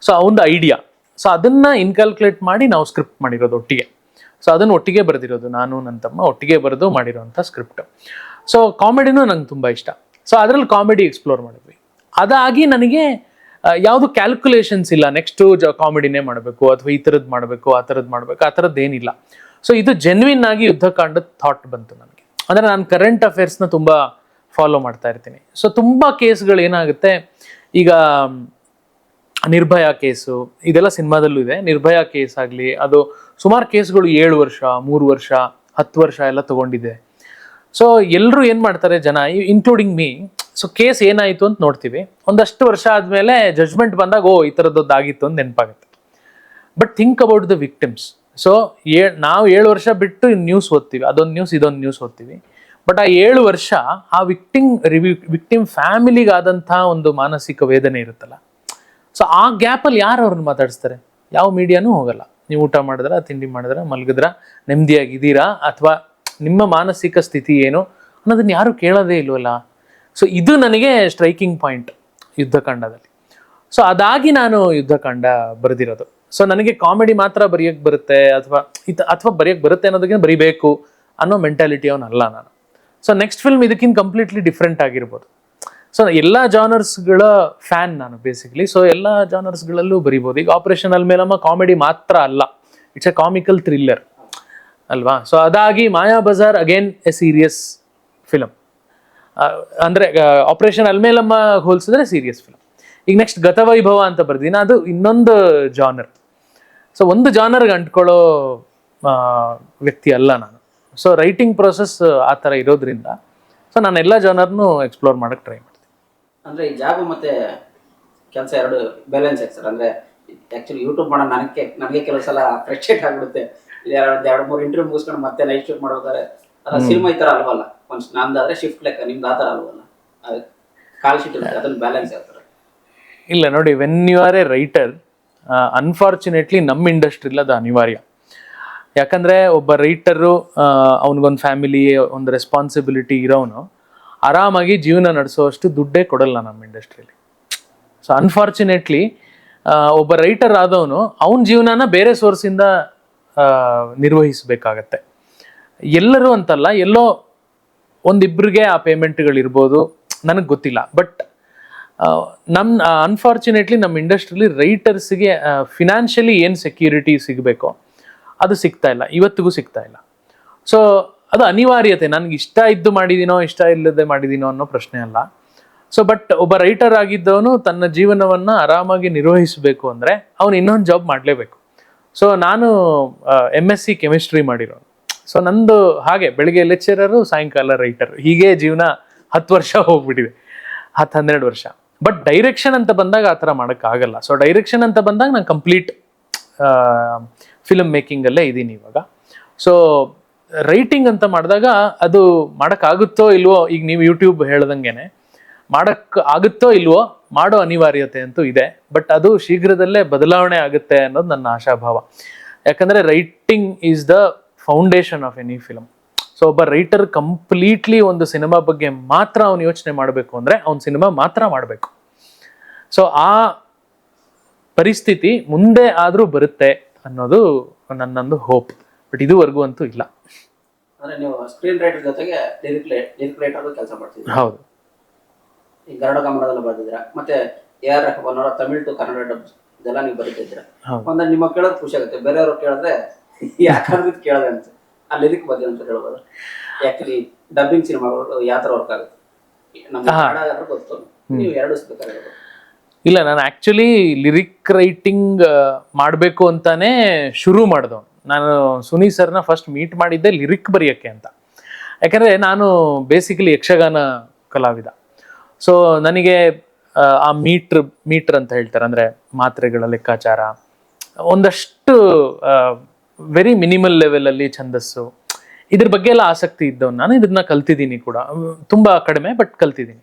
ಸೊ ಅವನದು ಐಡಿಯಾ ಸೊ ಅದನ್ನ ಇನ್ಕ್ಯಾಲ್ಕುಲೇಟ್ ಮಾಡಿ ನಾವು ಸ್ಕ್ರಿಪ್ಟ್ ಮಾಡಿರೋದು ಒಟ್ಟಿಗೆ. ಸೊ ಅದನ್ನು ಒಟ್ಟಿಗೆ ಬರೆದಿರೋದು ನಾನು ನನ್ನ ತಮ್ಮ ಒಟ್ಟಿಗೆ ಬರೆದು ಮಾಡಿರೋಂಥ ಸ್ಕ್ರಿಪ್ಟ್ ಸೊ ಕಾಮಿಡಿನೂ ನಂಗೆ ತುಂಬ ಇಷ್ಟ. ಸೊ ಅದರಲ್ಲಿ ಕಾಮಿಡಿ ಎಕ್ಸ್ಪ್ಲೋರ್ ಮಾಡಿದ್ವಿ ಅದಾಗಿ ನನಗೆ ಯಾವುದು ಕ್ಯಾಲ್ಕುಲೇಷನ್ಸ್ ಇಲ್ಲ. ನೆಕ್ಸ್ಟು ಜ ಕಾಮಿಡಿನೇ ಮಾಡಬೇಕು, ಅಥವಾ ಈ ಥರದ್ದು ಮಾಡಬೇಕು, ಆ ಥರದ್ದು ಮಾಡಬೇಕು, ಆ ಥರದ್ದು ಏನಿಲ್ಲ. ಸೊ ಇದು ಜೆನ್ವಿನ್ ಆಗಿ ಯುದ್ಧಕಾಂಡದ ಥಾಟ್ ಬಂತು ನನಗೆ. ಅಂದರೆ ನಾನು ಕರೆಂಟ್ ಅಫೇರ್ಸ್ನ ತುಂಬ ಫಾಲೋ ಮಾಡ್ತಾ ಇರ್ತೀನಿ. ಸೊ ತುಂಬ ಕೇಸ್ಗಳು ಏನಾಗುತ್ತೆ? ಈಗ, ನಿರ್ಭಯ ಕೇಸು, ಇದೆಲ್ಲ ಸಿನಿಮಾದಲ್ಲೂ ಇದೆ. ನಿರ್ಭಯ ಕೇಸ್ ಆಗಲಿ, ಅದು ಸುಮಾರು ಕೇಸ್ಗಳು ಏಳು ವರ್ಷ, ಮೂರು ವರ್ಷ, ಹತ್ತು ವರ್ಷ ಎಲ್ಲ ತಗೊಂಡಿದೆ. ಸೊ ಎಲ್ಲರೂ ಏನು ಮಾಡ್ತಾರೆ ಜನ ಇನ್ಕ್ಲೂಡಿಂಗ್ ಮೀ ಸೊ ಕೇಸ್ ಏನಾಯಿತು ಅಂತ ನೋಡ್ತೀವಿ. ಒಂದಷ್ಟು ವರ್ಷ ಆದಮೇಲೆ ಜಜ್ಮೆಂಟ್ ಬಂದಾಗ, ಓ, ಈ ತರದ್ದು ಆಗಿತ್ತು ಅಂತ ನೆನಪಾಗುತ್ತೆ. But think about the victims so ಏ, ನಾವು ಏಳು ವರ್ಷ ಬಿಟ್ಟು ನ್ಯೂಸ್ ಓದ್ತೀವಿ. ಅದೊಂದು ನ್ಯೂಸ್ ಇದೊಂದು ನ್ಯೂಸ್ ಓದ್ತೀವಿ. ಬಟ್ ಆ ಏಳು ವರ್ಷ, ಆ ವಿಕ್ಟಿಮ್ ರಿವ್ಯೂ ವಿಕ್ಟಿಮ್ ಫ್ಯಾಮಿಲಿಗಾದಂಥ ಒಂದು ಮಾನಸಿಕ ವೇದನೆ ಇರುತ್ತಲ್ಲ. ಸೊ ಆ ಗ್ಯಾಪಲ್ಲಿ ಯಾರು ಅವ್ರನ್ನ ಮಾತಾಡಿಸ್ತಾರೆ? ಯಾವ ಮೀಡಿಯಾನೂ ಹೋಗಲ್ಲ. ನೀವು ಊಟ ಮಾಡಿದ್ರ, ತಿಂಡಿ ಮಾಡಿದ್ರ, ಮಲಗಿದ್ರ ನೆಮ್ಮದಿಯಾಗಿದ್ದೀರಾ ಅಥವಾ ನಿಮ್ಮ ಮಾನಸಿಕ ಸ್ಥಿತಿ ಏನು ಅನ್ನೋದನ್ನ ಯಾರು ಕೇಳೋದೇ ಇಲ್ವಲ್ಲ? ಸೊ ಇದು ನನಗೆ ಸ್ಟ್ರೈಕಿಂಗ್ ಪಾಯಿಂಟ್ ಯುದ್ಧಕಾಂಡದಲ್ಲಿ ಸೊ ಅದಾಗಿ ನಾನು ಯುದ್ಧಕಾಂಡ ಬರೆದಿರೋದು. ಸೊ ನನಗೆ ಕಾಮಿಡಿ ಮಾತ್ರ ಬರೆಯೋಕ್ಕೆ ಬರುತ್ತೆ ಅಥವಾ ಇತ, ಅಥವಾ ಬರೆಯೋಕ್ಕೆ ಬರುತ್ತೆ ಅನ್ನೋದಕ್ಕಿಂತ ಬರಿಬೇಕು ಅನ್ನೋ ಮೆಂಟಾಲಿಟಿ ಅವನಲ್ಲ ನಾನು. ಸೊ ನೆಕ್ಸ್ಟ್ ಫಿಲ್ಮ್ ಇದಕ್ಕಿಂತ ಕಂಪ್ಲೀಟ್ಲಿ ಡಿಫ್ರೆಂಟ್ ಆಗಿರ್ಬೋದು. ಸೊ ಎಲ್ಲ ಜಾನರ್ಸ್ಗಳ ಫ್ಯಾನ್ ನಾನು ಬೇಸಿಕಲಿ ಸೊ ಎಲ್ಲ ಜಾನರ್ಸ್ಗಳಲ್ಲೂ ಬರಿಬೋದು. ಈಗ ಆಪರೇಷನ್ ಅಲ್ಮೇಲಮ್ಮ ಕಾಮಿಡಿ ಮಾತ್ರ ಅಲ್ಲ. ಇಟ್ಸ್ ಎ ಕಾಮಿಕಲ್ ಥ್ರಿಲ್ಲರ್ ಅಲ್ವಾ? ಸೊ ಅದಾಗಿ Maya Bazaar again a serious film ಅಂದರೆ ಆಪರೇಷನ್ ಅಲ್ಮೇಲಮ್ಮ ಹೋಲಿಸಿದ್ರೆ ಸೀರಿಯಸ್ ಫಿಲಮ್ ಈಗ ನೆಕ್ಸ್ಟ್ ಗತವೈಭವ ಅಂತ ಬರ್ದಿನ. ಅದು ಇನ್ನೊಂದು ಜಾನರ್ ಸೊ ಒಂದು ಜಾನರ್ಗೆ ಅಂಟ್ಕೊಳ್ಳೋ ವ್ಯಕ್ತಿ ಅಲ್ಲ ನಾನು. ಸೊ ರೈಟಿಂಗ್ ಪ್ರೊಸೆಸ್ ಆ ಥರ ಇರೋದ್ರಿಂದ ಸೊ ನಾನು ಎಲ್ಲ ಜಾನರ್ನು ಎಕ್ಸ್ಪ್ಲೋರ್ ಮಾಡೋಕ್ಕೆ ಟ್ರೈ ಮಾಡ್ತೀನಿ. ಅಂದರೆ ಈ ಜಾಬ್ ಮತ್ತೆ ಕೆಲಸ ಎರಡು ಬ್ಯಾಲೆನ್ಸ್ ಆಯ್ತು ಸರ್. ಅಂದರೆ ಆ್ಯಕ್ಚುಲಿ ಯೂಟ್ಯೂಬ್ ಮಾಡೋ ನನಗೆ ನನಗೆ ಕೆಲವು ಸಲ ಫ್ರಸ್ಟ್ರೇಟ್ ಆಗ್ಬಿಡುತ್ತೆ. ಎರಡು ಎರಡು ಮೂರು ಇಂಟರ್ವ್ಯೂ ಮುಗಿಸ್ಕೊಂಡು ಮತ್ತೆ ನೈಟ್ ಶೂಟ್ ಮಾಡ್ಬೇಕಾದ್ರೆ ಅದ ಸಿನಿಮಾ ಈ ತರ ಅಲ್ವಲ್ಲ? ಒಂದ್ ನಂದಾದ್ರೆ ಶಿಫ್ಟ್ ಲೆಕ್ಕ ನಿಮ್ದು ಆ ತರ ಅಲ್ವಲ್ಲ? ಕಾಲ್ ಶೀಟ್ ಇರುತ್ತೆ ಅದನ್ನ ಬ್ಯಾಲೆನ್ಸ್ ಆಗ್ತಾರೆ ಇಲ್ಲ ನೋಡಿ when you are a writer unfortunately ನಮ್ಮ ಇಂಡಸ್ಟ್ರಿಲಿ ಅದು ಅನಿವಾರ್ಯ. ಯಾಕಂದರೆ ಒಬ್ಬ ರೈಟರು ಅವನಿಗೊಂದು ಫ್ಯಾಮಿಲಿ ಒಂದು ರೆಸ್ಪಾನ್ಸಿಬಿಲಿಟಿ ಇರೋನು ಆರಾಮಾಗಿ ಜೀವನ ನಡೆಸೋಷ್ಟು ದುಡ್ಡೇ ಕೊಡಲ್ಲ ನಮ್ಮ ಇಂಡಸ್ಟ್ರಿಲಿ ಸೊ ಅನ್ಫಾರ್ಚುನೇಟ್ಲಿ ಒಬ್ಬ ರೈಟರ್ ಆದವನು ಅವನ ಜೀವನನ ಬೇರೆ ಸೋರ್ಸಿಂದ ನಿರ್ವಹಿಸಬೇಕಾಗತ್ತೆ. ಎಲ್ಲರೂ ಅಂತಲ್ಲ, ಎಲ್ಲೋ ಒಂದಿಬ್ರಿಗೆ ಆ ಪೇಮೆಂಟ್ಗಳಿರ್ಬೋದು ನನಗೆ ಗೊತ್ತಿಲ್ಲ. ಬಟ್ ನಮ್ಮ ಅನ್ಫಾರ್ಚುನೇಟ್ಲಿ ನಮ್ಮ ಇಂಡಸ್ಟ್ರಿಲಿ ರೈಟರ್ಸ್ಗೆ ಫಿನಾನ್ಷಿಯಲಿ ಏನು ಸೆಕ್ಯೂರಿಟಿ ಸಿಗಬೇಕೋ, ಅದು ಸಿಗ್ತಾ ಇಲ್ಲ. ಇವತ್ತಿಗೂ ಸಿಗ್ತಾ ಇಲ್ಲ. ಸೊ ಅದು ಅನಿವಾರ್ಯತೆ. ನನಗೆ ಇಷ್ಟ ಇದ್ದು ಮಾಡಿದ್ದೀನೋ ಇಷ್ಟ ಇಲ್ಲದೆ ಮಾಡಿದ್ದೀನೋ ಅನ್ನೋ ಪ್ರಶ್ನೆ ಅಲ್ಲ. ಸೊ ಬಟ್ ಒಬ್ಬ ರೈಟರ್ ಆಗಿದ್ದವನು ತನ್ನ ಜೀವನವನ್ನು ಆರಾಮಾಗಿ ನಿರ್ವಹಿಸಬೇಕು ಅಂದರೆ, ಅವನು ಇನ್ನೊಂದು ಜಾಬ್ ಮಾಡಲೇಬೇಕು. ಸೊ ನಾನು ಎಂ ಎಸ್ ಸಿ ಕೆಮಿಸ್ಟ್ರಿ ಮಾಡಿರೋ. ಸೊ ನಂದು ಹಾಗೆ, ಬೆಳಿಗ್ಗೆ ಲೆಕ್ಚರರು ಸಾಯಂಕಾಲ ರೈಟರ್ ಹೀಗೆ ಜೀವನ ಹತ್ತು ವರ್ಷ ಹೋಗ್ಬಿಟ್ಟಿದೆ. ಹತ್ತು ಹನ್ನೆರಡು ವರ್ಷ. ಬಟ್ ಡೈರೆಕ್ಷನ್ ಅಂತ ಬಂದಾಗ ಆ ಥರ ಮಾಡೋಕ್ಕಾಗಲ್ಲ. ಸೊ ಡೈರೆಕ್ಷನ್ ಅಂತ ಬಂದಾಗ ನಾನು ಕಂಪ್ಲೀಟ್ ಫಿಲಮ್ ಮೇಕಿಂಗಲ್ಲೇ ಇದ್ದೀನಿ ಇವಾಗ. ಸೊ ರೈಟಿಂಗ್ ಅಂತ ಮಾಡಿದಾಗ ಅದು ಮಾಡೋಕ್ಕಾಗುತ್ತೋ ಇಲ್ವೋ, ಈಗ ನೀವು ಯೂಟ್ಯೂಬ್ ಹೇಳ್ದಂಗೆ ಮಾಡೋಕ್ಕಾಗುತ್ತೋ ಇಲ್ವೋ ಮಾಡೋ ಅನಿವಾರ್ಯತೆ ಅಂತೂ ಇದೆ ಬಟ್ ಅದು ಶೀಘ್ರದಲ್ಲೇ ಬದಲಾವಣೆ ಆಗುತ್ತೆ ಅನ್ನೋದು ನನ್ನ ಆಶಾಭಾವ. ಯಾಕಂದ್ರೆ writing is the foundation of any film so ಒಬ್ಬ ರೈಟರ್ ಕಂಪ್ಲೀಟ್ಲಿ ಒಂದು ಸಿನಿಮಾ ಬಗ್ಗೆ ಮಾತ್ರ ಅವನು ಯೋಚನೆ ಮಾಡಬೇಕು ಅಂದ್ರೆ ಅವ್ನ ಸಿನಿಮಾ ಮಾತ್ರ ಮಾಡಬೇಕು. ಸೊ ಆ ಪರಿಸ್ಥಿತಿ ಮುಂದೆ ಆದರೂ ಬರುತ್ತೆ ಅನ್ನೋದು ನನ್ನೊಂದು ಹೋಪ್ ಬಟ್ ಇದುವರೆಗೂ ಅಂತೂ ಇಲ್ಲ. ಅಂದ್ರೆ ನೀವು ಸ್ಕ್ರೀನ್ ರೈಟರ್ ಜೊತೆಗೆ ಕೆಲಸ ಮಾಡ್ತೀವಿ ಹೌದು. ಈ ಕನ್ನಡ ಕನ್ನಡದಲ್ಲಿ ಬರೆದಿದ್ರ ಮತ್ತೆ ಎ ಆರ್ ರೆಹಮಾನ್ ಅವರ ತಮಿಳ್ ಟು ಕನ್ನಡ ಡಬ್ ಇದೆಲ್ಲ ನೀವು ಬರೀತಿದ್ರ. ಒಂದ ನಿಮ್ಮ ಕೇಳೋದ್ ಖುಷಿ ಆಗುತ್ತೆ. ಬೇರೆಯವ್ರು ಕೇಳಿದ್ರೆ ಯಾಕಂದ್ರೆ ಕೇಳದೆ ಅಂತ. ಆ ಲಿರಿಕ್ ಬಗ್ಗೆ ಅಂತ ಹೇಳ್ಬೋದು. ಆಕ್ಚುಲಿ ಡಬ್ಬಿಂಗ್ ಸಿನಿಮಾಗಳು ಯಾವ ತರ ವರ್ಕ್ ಆಗುತ್ತೆ? ನಮ್ಮ ಕನ್ನಡ ಗೊತ್ತು. ನೀವು ಎರಡು ಬೇಕಾಗಿರೋದು ಇಲ್ಲ ನಾನು ಆ್ಯಕ್ಚುಲಿ ಲಿರಿಕ್ ರೈಟಿಂಗ್ ಮಾಡಬೇಕು ಅಂತಾನೆ ಶುರು ಮಾಡಿದವನು. ನಾನು ಸುನಿ ಸರ್ನ ಫಸ್ಟ್ ಮೀಟ್ ಮಾಡಿದ್ದೆ ಲಿರಿಕ್ ಬರೆಯೋಕ್ಕೆ ಅಂತ. ಯಾಕಂದರೆ ನಾನು ಬೇಸಿಕಲಿ ಯಕ್ಷಗಾನ ಕಲಾವಿದ. ಸೊ ನನಗೆ ಆ, ಮೀಟ್ರ್ ಮೀಟ್ರ್ ಅಂತ ಹೇಳ್ತಾರೆ ಅಂದರೆ ಮಾತ್ರೆಗಳ ಲೆಕ್ಕಾಚಾರ. ಒಂದಷ್ಟು ವೆರಿ ಮಿನಿಮಲ್ ಲೆವೆಲಲ್ಲಿ ಛಂದಸ್ಸು. ಇದ್ರ ಬಗ್ಗೆ ಎಲ್ಲ ಆಸಕ್ತಿ ಇದ್ದವ್ ನಾನು ಇದನ್ನ ಕಲ್ತಿದ್ದೀನಿ ಕೂಡ. ತುಂಬ ಕಡಿಮೆ ಬಟ್ ಕಲ್ತಿದ್ದೀನಿ.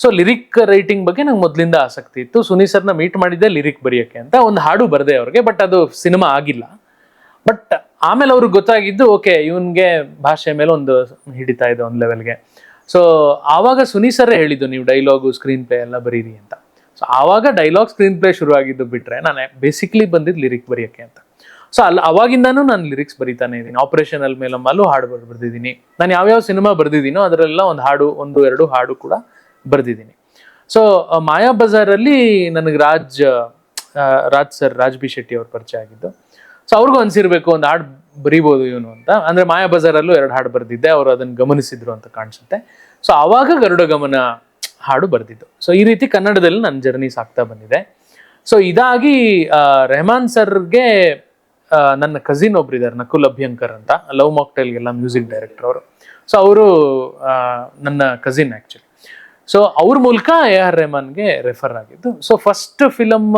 ಸೊ ಲಿರಿಕ್ ರೈಟಿಂಗ್ ಬಗ್ಗೆ ನಂಗೆ ಮೊದಲಿಂದ ಆಸಕ್ತಿ ಇತ್ತು. ಸುನಿ ಸರ್ನ ಮೀಟ್ ಮಾಡಿದ್ದೆ ಲಿರಿಕ್ ಬರೆಯೋಕ್ಕೆ ಅಂತ. ಒಂದು ಹಾಡು ಬರದೆ ಅವ್ರಿಗೆ ಬಟ್ ಅದು ಸಿನಿಮಾ ಆಗಿಲ್ಲ. ಬಟ್ ಆಮೇಲೆ ಅವ್ರಿಗೆ ಗೊತ್ತಾಗಿದ್ದು ಓಕೆ ಇವನ್ಗೆ ಭಾಷೆ ಮೇಲೆ ಒಂದು ಹಿಡಿತಾ ಇದೆ ಒಂದು ಲೆವೆಲ್ಗೆ ಸೊ ಆವಾಗ ಸುನಿ ಸರ್ ಹೇಳಿದ್ದು ನೀವು ಡೈಲಾಗು ಸ್ಕ್ರೀನ್ ಪ್ಲೇ ಎಲ್ಲ ಬರೀರಿ ಅಂತ. ಸೊ ಆವಾಗ ಡೈಲಾಗ್ ಸ್ಕ್ರೀನ್ ಪ್ಲೇ ಶುರು ಆಗಿದ್ದು ಬಿಟ್ರೆ ನಾನು ಬೇಸಿಕ್ಲಿ ಬಂದಿದ್ದು ಲಿರಿಕ್ ಬರೆಯೋಕ್ಕೆ ಅಂತ. ಸೊ ಅಲ್ಲಿ ಅವಾಗಿಂದಾನು ನಾನು ಲಿರಿಕ್ಸ್ ಬರಿತಾನೆ ಇದ್ದೀನಿ. ಆಪರೇಷನ್ ಅಲ್ಲಿ ಮೇಲಮ್ಮಲ್ಲೂ ಹಾಡು ಬರ್ದಿದ್ದೀನಿ. ನಾನು ಯಾವ್ಯಾವ ಸಿನಿಮಾ ಬರೆದಿದ್ದೀನೋ ಅದರೆಲ್ಲ ಒಂದು ಹಾಡು, ಒಂದು, ಎರಡು ಹಾಡು ಕೂಡ ಬರೆದಿದ್ದೀನಿ. ಸೊ ಮಾಯಾ ಬಜಾರಲ್ಲಿ ನನಗೆ ರಾಜ್ ರಾಜ್ ಸರ್ ರಾಜ್ ಬಿ ಶೆಟ್ಟಿ ಅವ್ರ ಪರಿಚಯ ಆಗಿದ್ದು. ಸೊ ಅವ್ರಿಗೂ ಅನ್ಸಿರ್ಬೇಕು ಒಂದು ಹಾಡು ಬರಿಬೋದು ಇವನು ಅಂತ. ಅಂದ್ರೆ ಮಾಯಾ ಬಜಾರಲ್ಲೂ ಎರಡು ಹಾಡು ಬರೆದಿದ್ದೆ, ಅವರು ಅದನ್ನ ಗಮನಿಸಿದ್ರು ಅಂತ ಕಾಣಿಸುತ್ತೆ. ಸೊ ಆವಾಗ ಗರುಡ ಗಮನ ಹಾಡು ಬರೆದಿದ್ದು ಸೊ ಈ ರೀತಿ ಕನ್ನಡದಲ್ಲಿ ನನ್ನ ಜರ್ನಿ ಸಾಕ್ತಾ ಬಂದಿದೆ. ಸೊ ಇದಾಗಿ ರೆಹಮಾನ್ ಸರ್ಗೆ ನನ್ನ ಕಸಿನ್ ಒಬ್ರು ಇದ್ದಾರೆ ನಕುಲ್ ಅಭ್ಯಂಕರ್ ಅಂತ, ಲವ್ ಮಾಕ್ಟೈಲ್ಗೆಲ್ಲ ಮ್ಯೂಸಿಕ್ ಡೈರೆಕ್ಟರ್ ಅವರು. ಸೊ ಅವರು ನನ್ನ ಕಸಿನ್ ಆ್ಯಕ್ಚುಲಿ ಸೊ ಅವ್ರ ಮೂಲಕ ಎ ಆರ್ ರೆಹಮಾನ್ಗೆ ರೆಫರ್ ಆಗಿದ್ದು. ಸೊ ಫಸ್ಟ್ ಫಿಲಮ್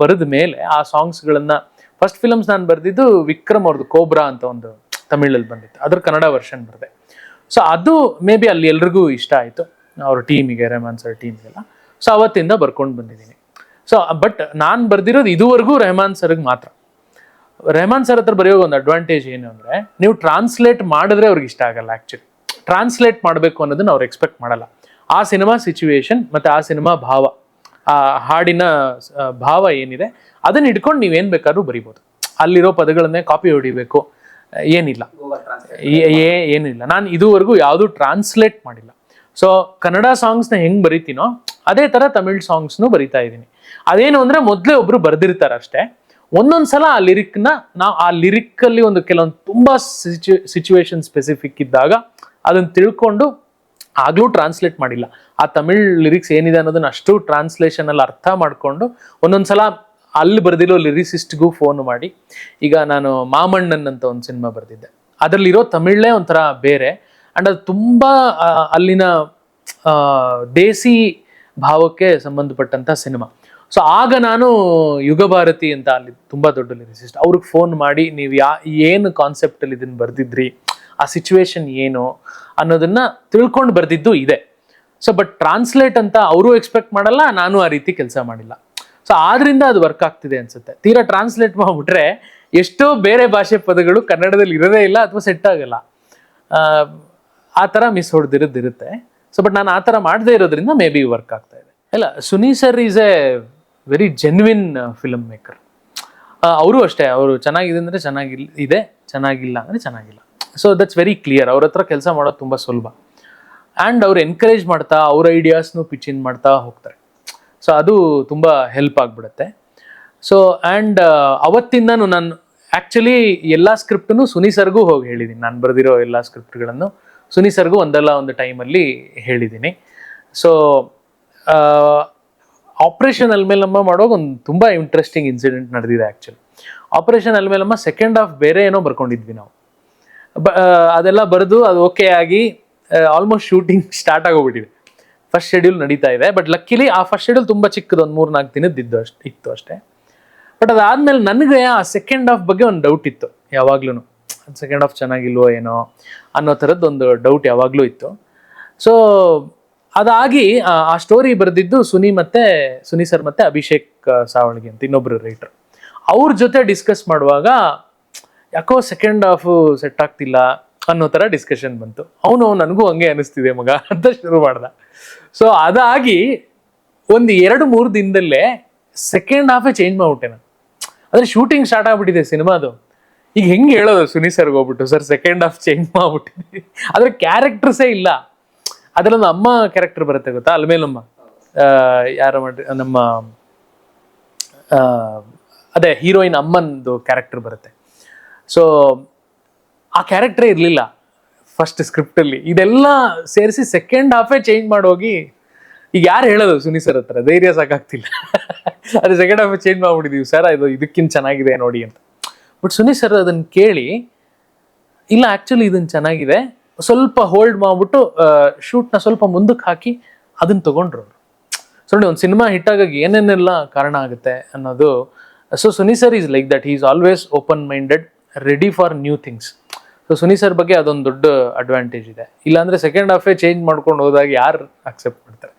ಬರೆದ ಮೇಲೆ ಆ ಸಾಂಗ್ಸ್ಗಳನ್ನ ಫಸ್ಟ್ ಫಿಲಮ್ಸ್ ನಾನು ಬರೆದಿದ್ದು ವಿಕ್ರಮ್ ಅವ್ರದ್ದು ಕೋಬ್ರಾ ಅಂತ ಒಂದು ತಮಿಳಲ್ಲಿ ಬಂದಿತ್ತು. ಅದ್ರ ಕನ್ನಡ ವರ್ಷನ್ ಬರೆದೆ. ಸೊ ಅದು ಮೇ ಬಿ ಅಲ್ಲಿ ಎಲ್ರಿಗೂ ಇಷ್ಟ ಆಯಿತು. ಅವ್ರ ಟೀಮಿಗೆ ರೆಹಮಾನ್ ಸರ್ ಟೀಮ್ಗೆಲ್ಲ ಸೊ ಅವತ್ತಿಂದ ಬರ್ಕೊಂಡು ಬಂದಿದ್ದೀನಿ. ಸೊ ಬಟ್ ನಾನು ಬರೆದಿರೋದು ಇದುವರೆಗೂ ರೆಹಮಾನ್ ಸರ್ಗೆ ಮಾತ್ರ. ರೆಹಮಾನ್ ಸರ್ ಹತ್ರ ಬರೆಯೋ ಒಂದು ಅಡ್ವಾಂಟೇಜ್ ಏನು ಅಂದರೆ, ನೀವು ಟ್ರಾನ್ಸ್ಲೇಟ್ ಮಾಡಿದ್ರೆ ಅವ್ರಿಗೆ ಇಷ್ಟ ಆಗಲ್ಲ ಆ್ಯಕ್ಚುಲಿ ಟ್ರಾನ್ಸ್ಲೇಟ್ ಮಾಡಬೇಕು ಅನ್ನೋದನ್ನ ಅವ್ರು ಎಕ್ಸ್ಪೆಕ್ಟ್ ಮಾಡಲ್ಲ. ಆ ಸಿನಿಮಾ ಸಿಚುವೇಶನ್ ಮತ್ತು ಆ ಸಿನಿಮಾ ಭಾವ. ಆ ಹಾಡಿನ ಭಾವ ಏನಿದೆ, ಅದನ್ನ ಇಟ್ಕೊಂಡು ನೀವೇನ್ ಬೇಕಾದ್ರೂ ಬರಿಬೋದು. ಅಲ್ಲಿರೋ ಪದಗಳನ್ನೇ ಕಾಪಿ ಹೊಡಿಬೇಕು. ಏನಿಲ್ಲ. ಏ- ಏನಿಲ್ಲ. ನಾನು ಇದುವರೆಗೂ ಯಾವುದು ಟ್ರಾನ್ಸ್ಲೇಟ್ ಮಾಡಿಲ್ಲ. ಸೊ ಕನ್ನಡ ಸಾಂಗ್ಸ್ನ ಹೆಂಗ್ ಬರಿತೀನೋ, ಅದೇ ತರ ತಮಿಳ್ ಸಾಂಗ್ಸ್ನು ಬರಿತಾ ಇದ್ದೀನಿ. ಅದೇನು ಅಂದ್ರೆ ಮೊದಲೇ ಒಬ್ರು ಬರ್ದಿರ್ತಾರೆ ಅಷ್ಟೇ. ಒಂದೊಂದ್ಸಲ ಆ ಲಿರಿಕ್ನ ನಾವು ಆ ಲಿರಿಕ್ ಅಲ್ಲಿ ಒಂದು ಕೆಲವೊಂದು ತುಂಬಾ ಸಿಚುವೇಶನ್ ಸ್ಪೆಸಿಫಿಕ್ ಇದ್ದಾಗ ಅದನ್ನ ತಿಳ್ಕೊಂಡು ಆಗ್ಲೂ ಟ್ರಾನ್ಸ್ಲೇಟ್ ಮಾಡಿಲ್ಲ. ಆ ತಮಿಳ್ ಲಿರಿಕ್ಸ್ ಏನಿದೆ ಅನ್ನೋದನ್ನ ಅಷ್ಟು ಟ್ರಾನ್ಸ್ಲೇಷನ್ ಅಲ್ಲಿ ಅರ್ಥ ಮಾಡಿಕೊಂಡು ಒಂದೊಂದ್ಸಲ ಅಲ್ಲಿ ಬರ್ದಿರೋ ಲಿರಿಸಿಸ್ಟ್ಗೂ ಫೋನ್ ಮಾಡಿ. ಈಗ ನಾನು ಮಾಮಣ್ಣನ್ ಅಂತ ಒಂದು ಸಿನಿಮಾ ಬರೆದಿದ್ದೆ. ಅದರಲ್ಲಿರೋ ತಮಿಳೇ ಒಂಥರ ಬೇರೆ. ಅಂಡ್ ಅದು ತುಂಬಾ ಅಲ್ಲಿನ ದೇಸಿ ಭಾವಕ್ಕೆ ಸಂಬಂಧಪಟ್ಟಂತ ಸಿನಿಮಾ ಸೊ ಆಗ ನಾನು ಯುಗ ಭಾರತಿ ಅಂತ ಅಲ್ಲಿ ತುಂಬಾ ದೊಡ್ಡ ಲಿರಿಸಿಸ್ಟ್ ಅವ್ರಿಗೆ ಫೋನ್ ಮಾಡಿ, ನೀವು ಯಾ, ಏನು ಕಾನ್ಸೆಪ್ಟಲ್ಲಿ ಇದನ್ನ ಬರ್ದಿದ್ರಿ? ಆ ಸಿಚುವೇಶನ್ ಏನು? ಅನ್ನೋದನ್ನ ತಿಳ್ಕೊಂಡು ಬರ್ದಿದ್ದು ಇದೆ. ಸೊ ಬಟ್ ಟ್ರಾನ್ಸ್ಲೇಟ್ ಅಂತ ಅವರು ಎಕ್ಸ್ಪೆಕ್ಟ್ ಮಾಡಲ್ಲ ನಾನು ಆ ರೀತಿ ಕೆಲಸ ಮಾಡಿಲ್ಲ. ಸೊ ಆದ್ರಿಂದ ಅದು ವರ್ಕ್ ಆಗ್ತಿದೆ ಅನ್ಸುತ್ತೆ. ತೀರಾ ಟ್ರಾನ್ಸ್ಲೇಟ್ ಮಾಡಿಬಿಟ್ರೆ ಎಷ್ಟೋ ಬೇರೆ ಭಾಷೆ ಪದಗಳು ಕನ್ನಡದಲ್ಲಿ ಇರೋದೇ ಇಲ್ಲ ಅಥವಾ ಸೆಟ್ ಆಗಲ್ಲ. ಆ, ಥರ ಮಿಸ್ ಹೊಡೆದಿರೋದಿರುತ್ತೆ ಸೊ ಬಟ್ ನಾನು ಆ ಥರ ಮಾಡದೇ ಇರೋದ್ರಿಂದ ಮೇ ಬಿ ವರ್ಕ್ ಆಗ್ತಾ ಇದೆ. ಇಲ್ಲ Suni sir is a very genuine film maker ಅವರು ಅಷ್ಟೇ ಅವರು ಚೆನ್ನಾಗಿದೆ ಅಂದರೆ ಚೆನ್ನಾಗಿಲ್ಲ ಇದೆ ಚೆನ್ನಾಗಿಲ್ಲ ಅಂದರೆ ಚೆನ್ನಾಗಿಲ್ಲ. ಸೊ ದಟ್ಸ್ ವೆರಿ ಕ್ಲಿಯರ್ ಅವ್ರ ಹತ್ರ ಕೆಲಸ ಮಾಡೋದು ತುಂಬ ಸುಲಭ. ಆ್ಯಂಡ್ ಅವ್ರು ಎನ್ಕರೇಜ್ ಮಾಡ್ತಾ, ಅವ್ರ ಐಡಿಯಾಸ್ನು ಪಿಚ್ ಇನ್ ಮಾಡ್ತಾ ಹೋಗ್ತಾರೆ. ಸೊ ಅದು ತುಂಬ ಹೆಲ್ಪ್ ಆಗಿಬಿಡುತ್ತೆ. ಸೊ ಆ್ಯಂಡ್ ಅವತ್ತಿಂದನೂ ನಾನು ಆ್ಯಕ್ಚುಲಿ ಎಲ್ಲ ಸ್ಕ್ರಿಪ್ಟನ್ನು ಸುನಿ ಸರ್ಗೂ ಹೋಗಿ ಹೇಳಿದ್ದೀನಿ ನಾನು ಬರೆದಿರೋ ಎಲ್ಲ ಸ್ಕ್ರಿಪ್ಟ್ಗಳನ್ನು ಸುನಿ ಸರ್ಗೂ ಒಂದಲ್ಲ ಒಂದು ಟೈಮಲ್ಲಿ ಹೇಳಿದ್ದೀನಿ ಸೊ ಆಪ್ರೇಷನ್ ಅಲ್ಮೇಲಮ್ಮ ಮಾಡೋವಾಗ ಒಂದು ತುಂಬ ಇಂಟ್ರೆಸ್ಟಿಂಗ್ ಇನ್ಸಿಡೆಂಟ್ ನಡೆದಿದೆ actually operation Alamelamma second half ಬೇರೆ ಏನೋ ಬರ್ಕೊಂಡಿದ್ವಿ ನಾವು. ಬ- ಅದೆಲ್ಲ ಬರೆದು ಅದು ಓಕೆ ಆಗಿ ಆಲ್ಮೋಸ್ಟ್ ಶೂಟಿಂಗ್ ಸ್ಟಾರ್ಟ್ ಆಗೋಗ್ಬಿಟ್ಟಿದೆ. ಫಸ್ಟ್ ಶೆಡ್ಯೂಲ್ ನಡೀತಾ ಇದೆ ಬಟ್ ಲಕ್ಕಿಲಿ ಆ ಫಸ್ಟ್ ಶೆಡ್ಯೂಲ್ ತುಂಬ ಚಿಕ್ಕದು, ಒಂದು ಮೂರು ನಾಲ್ಕು ದಿನದ್ದು ಅಷ್ಟು, ಇತ್ತು ಅಷ್ಟೇ. ಬಟ್ ಅದಾದ್ಮೇಲೆ ನನಗೆ ಆ ಸೆಕೆಂಡ್ ಹಾಫ್ ಬಗ್ಗೆ ಒಂದು ಡೌಟ್ ಇತ್ತು ಯಾವಾಗ್ಲೂ ಸೆಕೆಂಡ್ ಹಾಫ್ ಚೆನ್ನಾಗಿಲ್ವೋ ಏನೋ ಅನ್ನೋ ಥರದ್ದು ಒಂದು ಡೌಟ್ ಯಾವಾಗಲೂ ಇತ್ತು. ಸೊ ಅದಾಗಿ, ಆ- ಸ್ಟೋರಿ ಬರೆದಿದ್ದು ಸುನಿ ಮತ್ತೆ, ಸುನಿ ಸರ್ ಮತ್ತೆ ಅಭಿಷೇಕ್ ಸಾವಳ್ಗಿ ಅಂತ ಇನ್ನೊಬ್ರು ರೈಟರ್ ಅವ್ರ ಜೊತೆ ಡಿಸ್ಕಸ್ ಮಾಡುವಾಗ, ಯಾಕೋ ಸೆಕೆಂಡ್ ಹಾಫ್ ಸೆಟ್ ಆಗ್ತಿಲ್ಲ ಅನ್ನೋ ಥರ ಡಿಸ್ಕಷನ್ ಬಂತು. ಅವನು ನನಗೂ ಹಂಗೆ ಅನಿಸ್ತಿದೆ ಮಗ ಅಂತ ಶುರು ಮಾಡ್ದ. ಸೊ ಅದಾಗಿ ಒಂದು ಎರಡು ಮೂರು ದಿನದಲ್ಲೇ ಸೆಕೆಂಡ್ ಹಾಫೇ ಚೇಂಜ್ ಮಾಡ್ಬಿಟ್ಟೆ ನಾನು. ಅಂದ್ರೆ ಶೂಟಿಂಗ್ ಸ್ಟಾರ್ಟ್ ಆಗ್ಬಿಟ್ಟಿದೆ ಸಿನಿಮಾದು. ಈಗ ಹೆಂಗೆ ಹೇಳೋದು ಸುನಿ ಸರ್ಗೆ ಹೋಗ್ಬಿಟ್ಟು ಸರ್ ಸೆಕೆಂಡ್ ಹಾಫ್ ಚೇಂಜ್ ಮಾಡ್ಬಿಟ್ಟಿದ್ವಿ ಅದ್ರ ಕ್ಯಾರೆಕ್ಟರ್ಸೇ ಇಲ್ಲ. ಅದ್ರಲ್ಲೊಂದು ಅಮ್ಮ ಕ್ಯಾರೆಕ್ಟರ್ ಬರುತ್ತೆ ಗೊತ್ತಾ? ಅಲ್ಮೇಲಮ್ಮ. ಯಾರು ಮಾಡಿ, ನಮ್ಮ ಅದೇ ಹೀರೋಯಿನ್ ಅಮ್ಮಂದು ಕ್ಯಾರೆಕ್ಟರ್ ಬರುತ್ತೆ. ಸೊ ಆ ಕ್ಯಾರೆಕ್ಟ್ರೇ ಇರಲಿಲ್ಲ ಫಸ್ಟ್ ಸ್ಕ್ರಿಪ್ಟಲ್ಲಿ ಇದೆಲ್ಲ ಸೇರಿಸಿ ಸೆಕೆಂಡ್ ಹಾಫೇ ಚೇಂಜ್ ಮಾಡೋಗಿ ಈಗ ಯಾರು ಹೇಳೋದು ಸುನಿ ಸರ್ ಹತ್ರ? ಧೈರ್ಯ ಸಾಕಾಗ್ತಿಲ್ಲ. ಅದೇ ಸೆಕೆಂಡ್ ಹಾಫ್ ಚೇಂಜ್ ಮಾಡ್ಬಿಟ್ಟಿದೀವಿ. ಸರ್ ಇದು ಇದಕ್ಕಿಂತ ಚೆನ್ನಾಗಿದೆ ನೋಡಿ ಅಂತ. ಬಟ್ ಸುನಿ ಸರ್ ಅದನ್ನ ಕೇಳಿ, ಇಲ್ಲ ಆ್ಯಕ್ಚುಲಿ ಇದನ್ನ ಚೆನ್ನಾಗಿದೆ. ಸ್ವಲ್ಪ ಹೋಲ್ಡ್ ಮಾಡ್ಬಿಟ್ಟು ಶೂಟ್ನ ಸ್ವಲ್ಪ ಮುಂದಕ್ಕೆ ಹಾಕಿ ಅದನ್ನ ತಗೊಂಡ್ರು ಸೊ ನೋಡಿ, ಒಂದು ಸಿನಿಮಾ ಹಿಟ್ ಆಗಾಗ ಏನೇನೆಲ್ಲ ಕಾರಣ ಆಗುತ್ತೆ ಅನ್ನೋದು so Suni sir is like that is always open minded ready for new things so Suni sir ಬಗ್ಗೆ ಅದೊಂದು ದೊಡ್ಡ ಅಡ್ವಾಂಟೇಜ್ ಇದೆ. ಇಲ್ಲಾಂದ್ರೆ ಸೆಕೆಂಡ್ ಹಾಫೇ ಚೇಂಜ್ ಮಾಡ್ಕೊಂಡು ಹೋದಾಗ ಯಾರು ಅಕ್ಸೆಪ್ಟ್ ಮಾಡ್ತಾರೆ?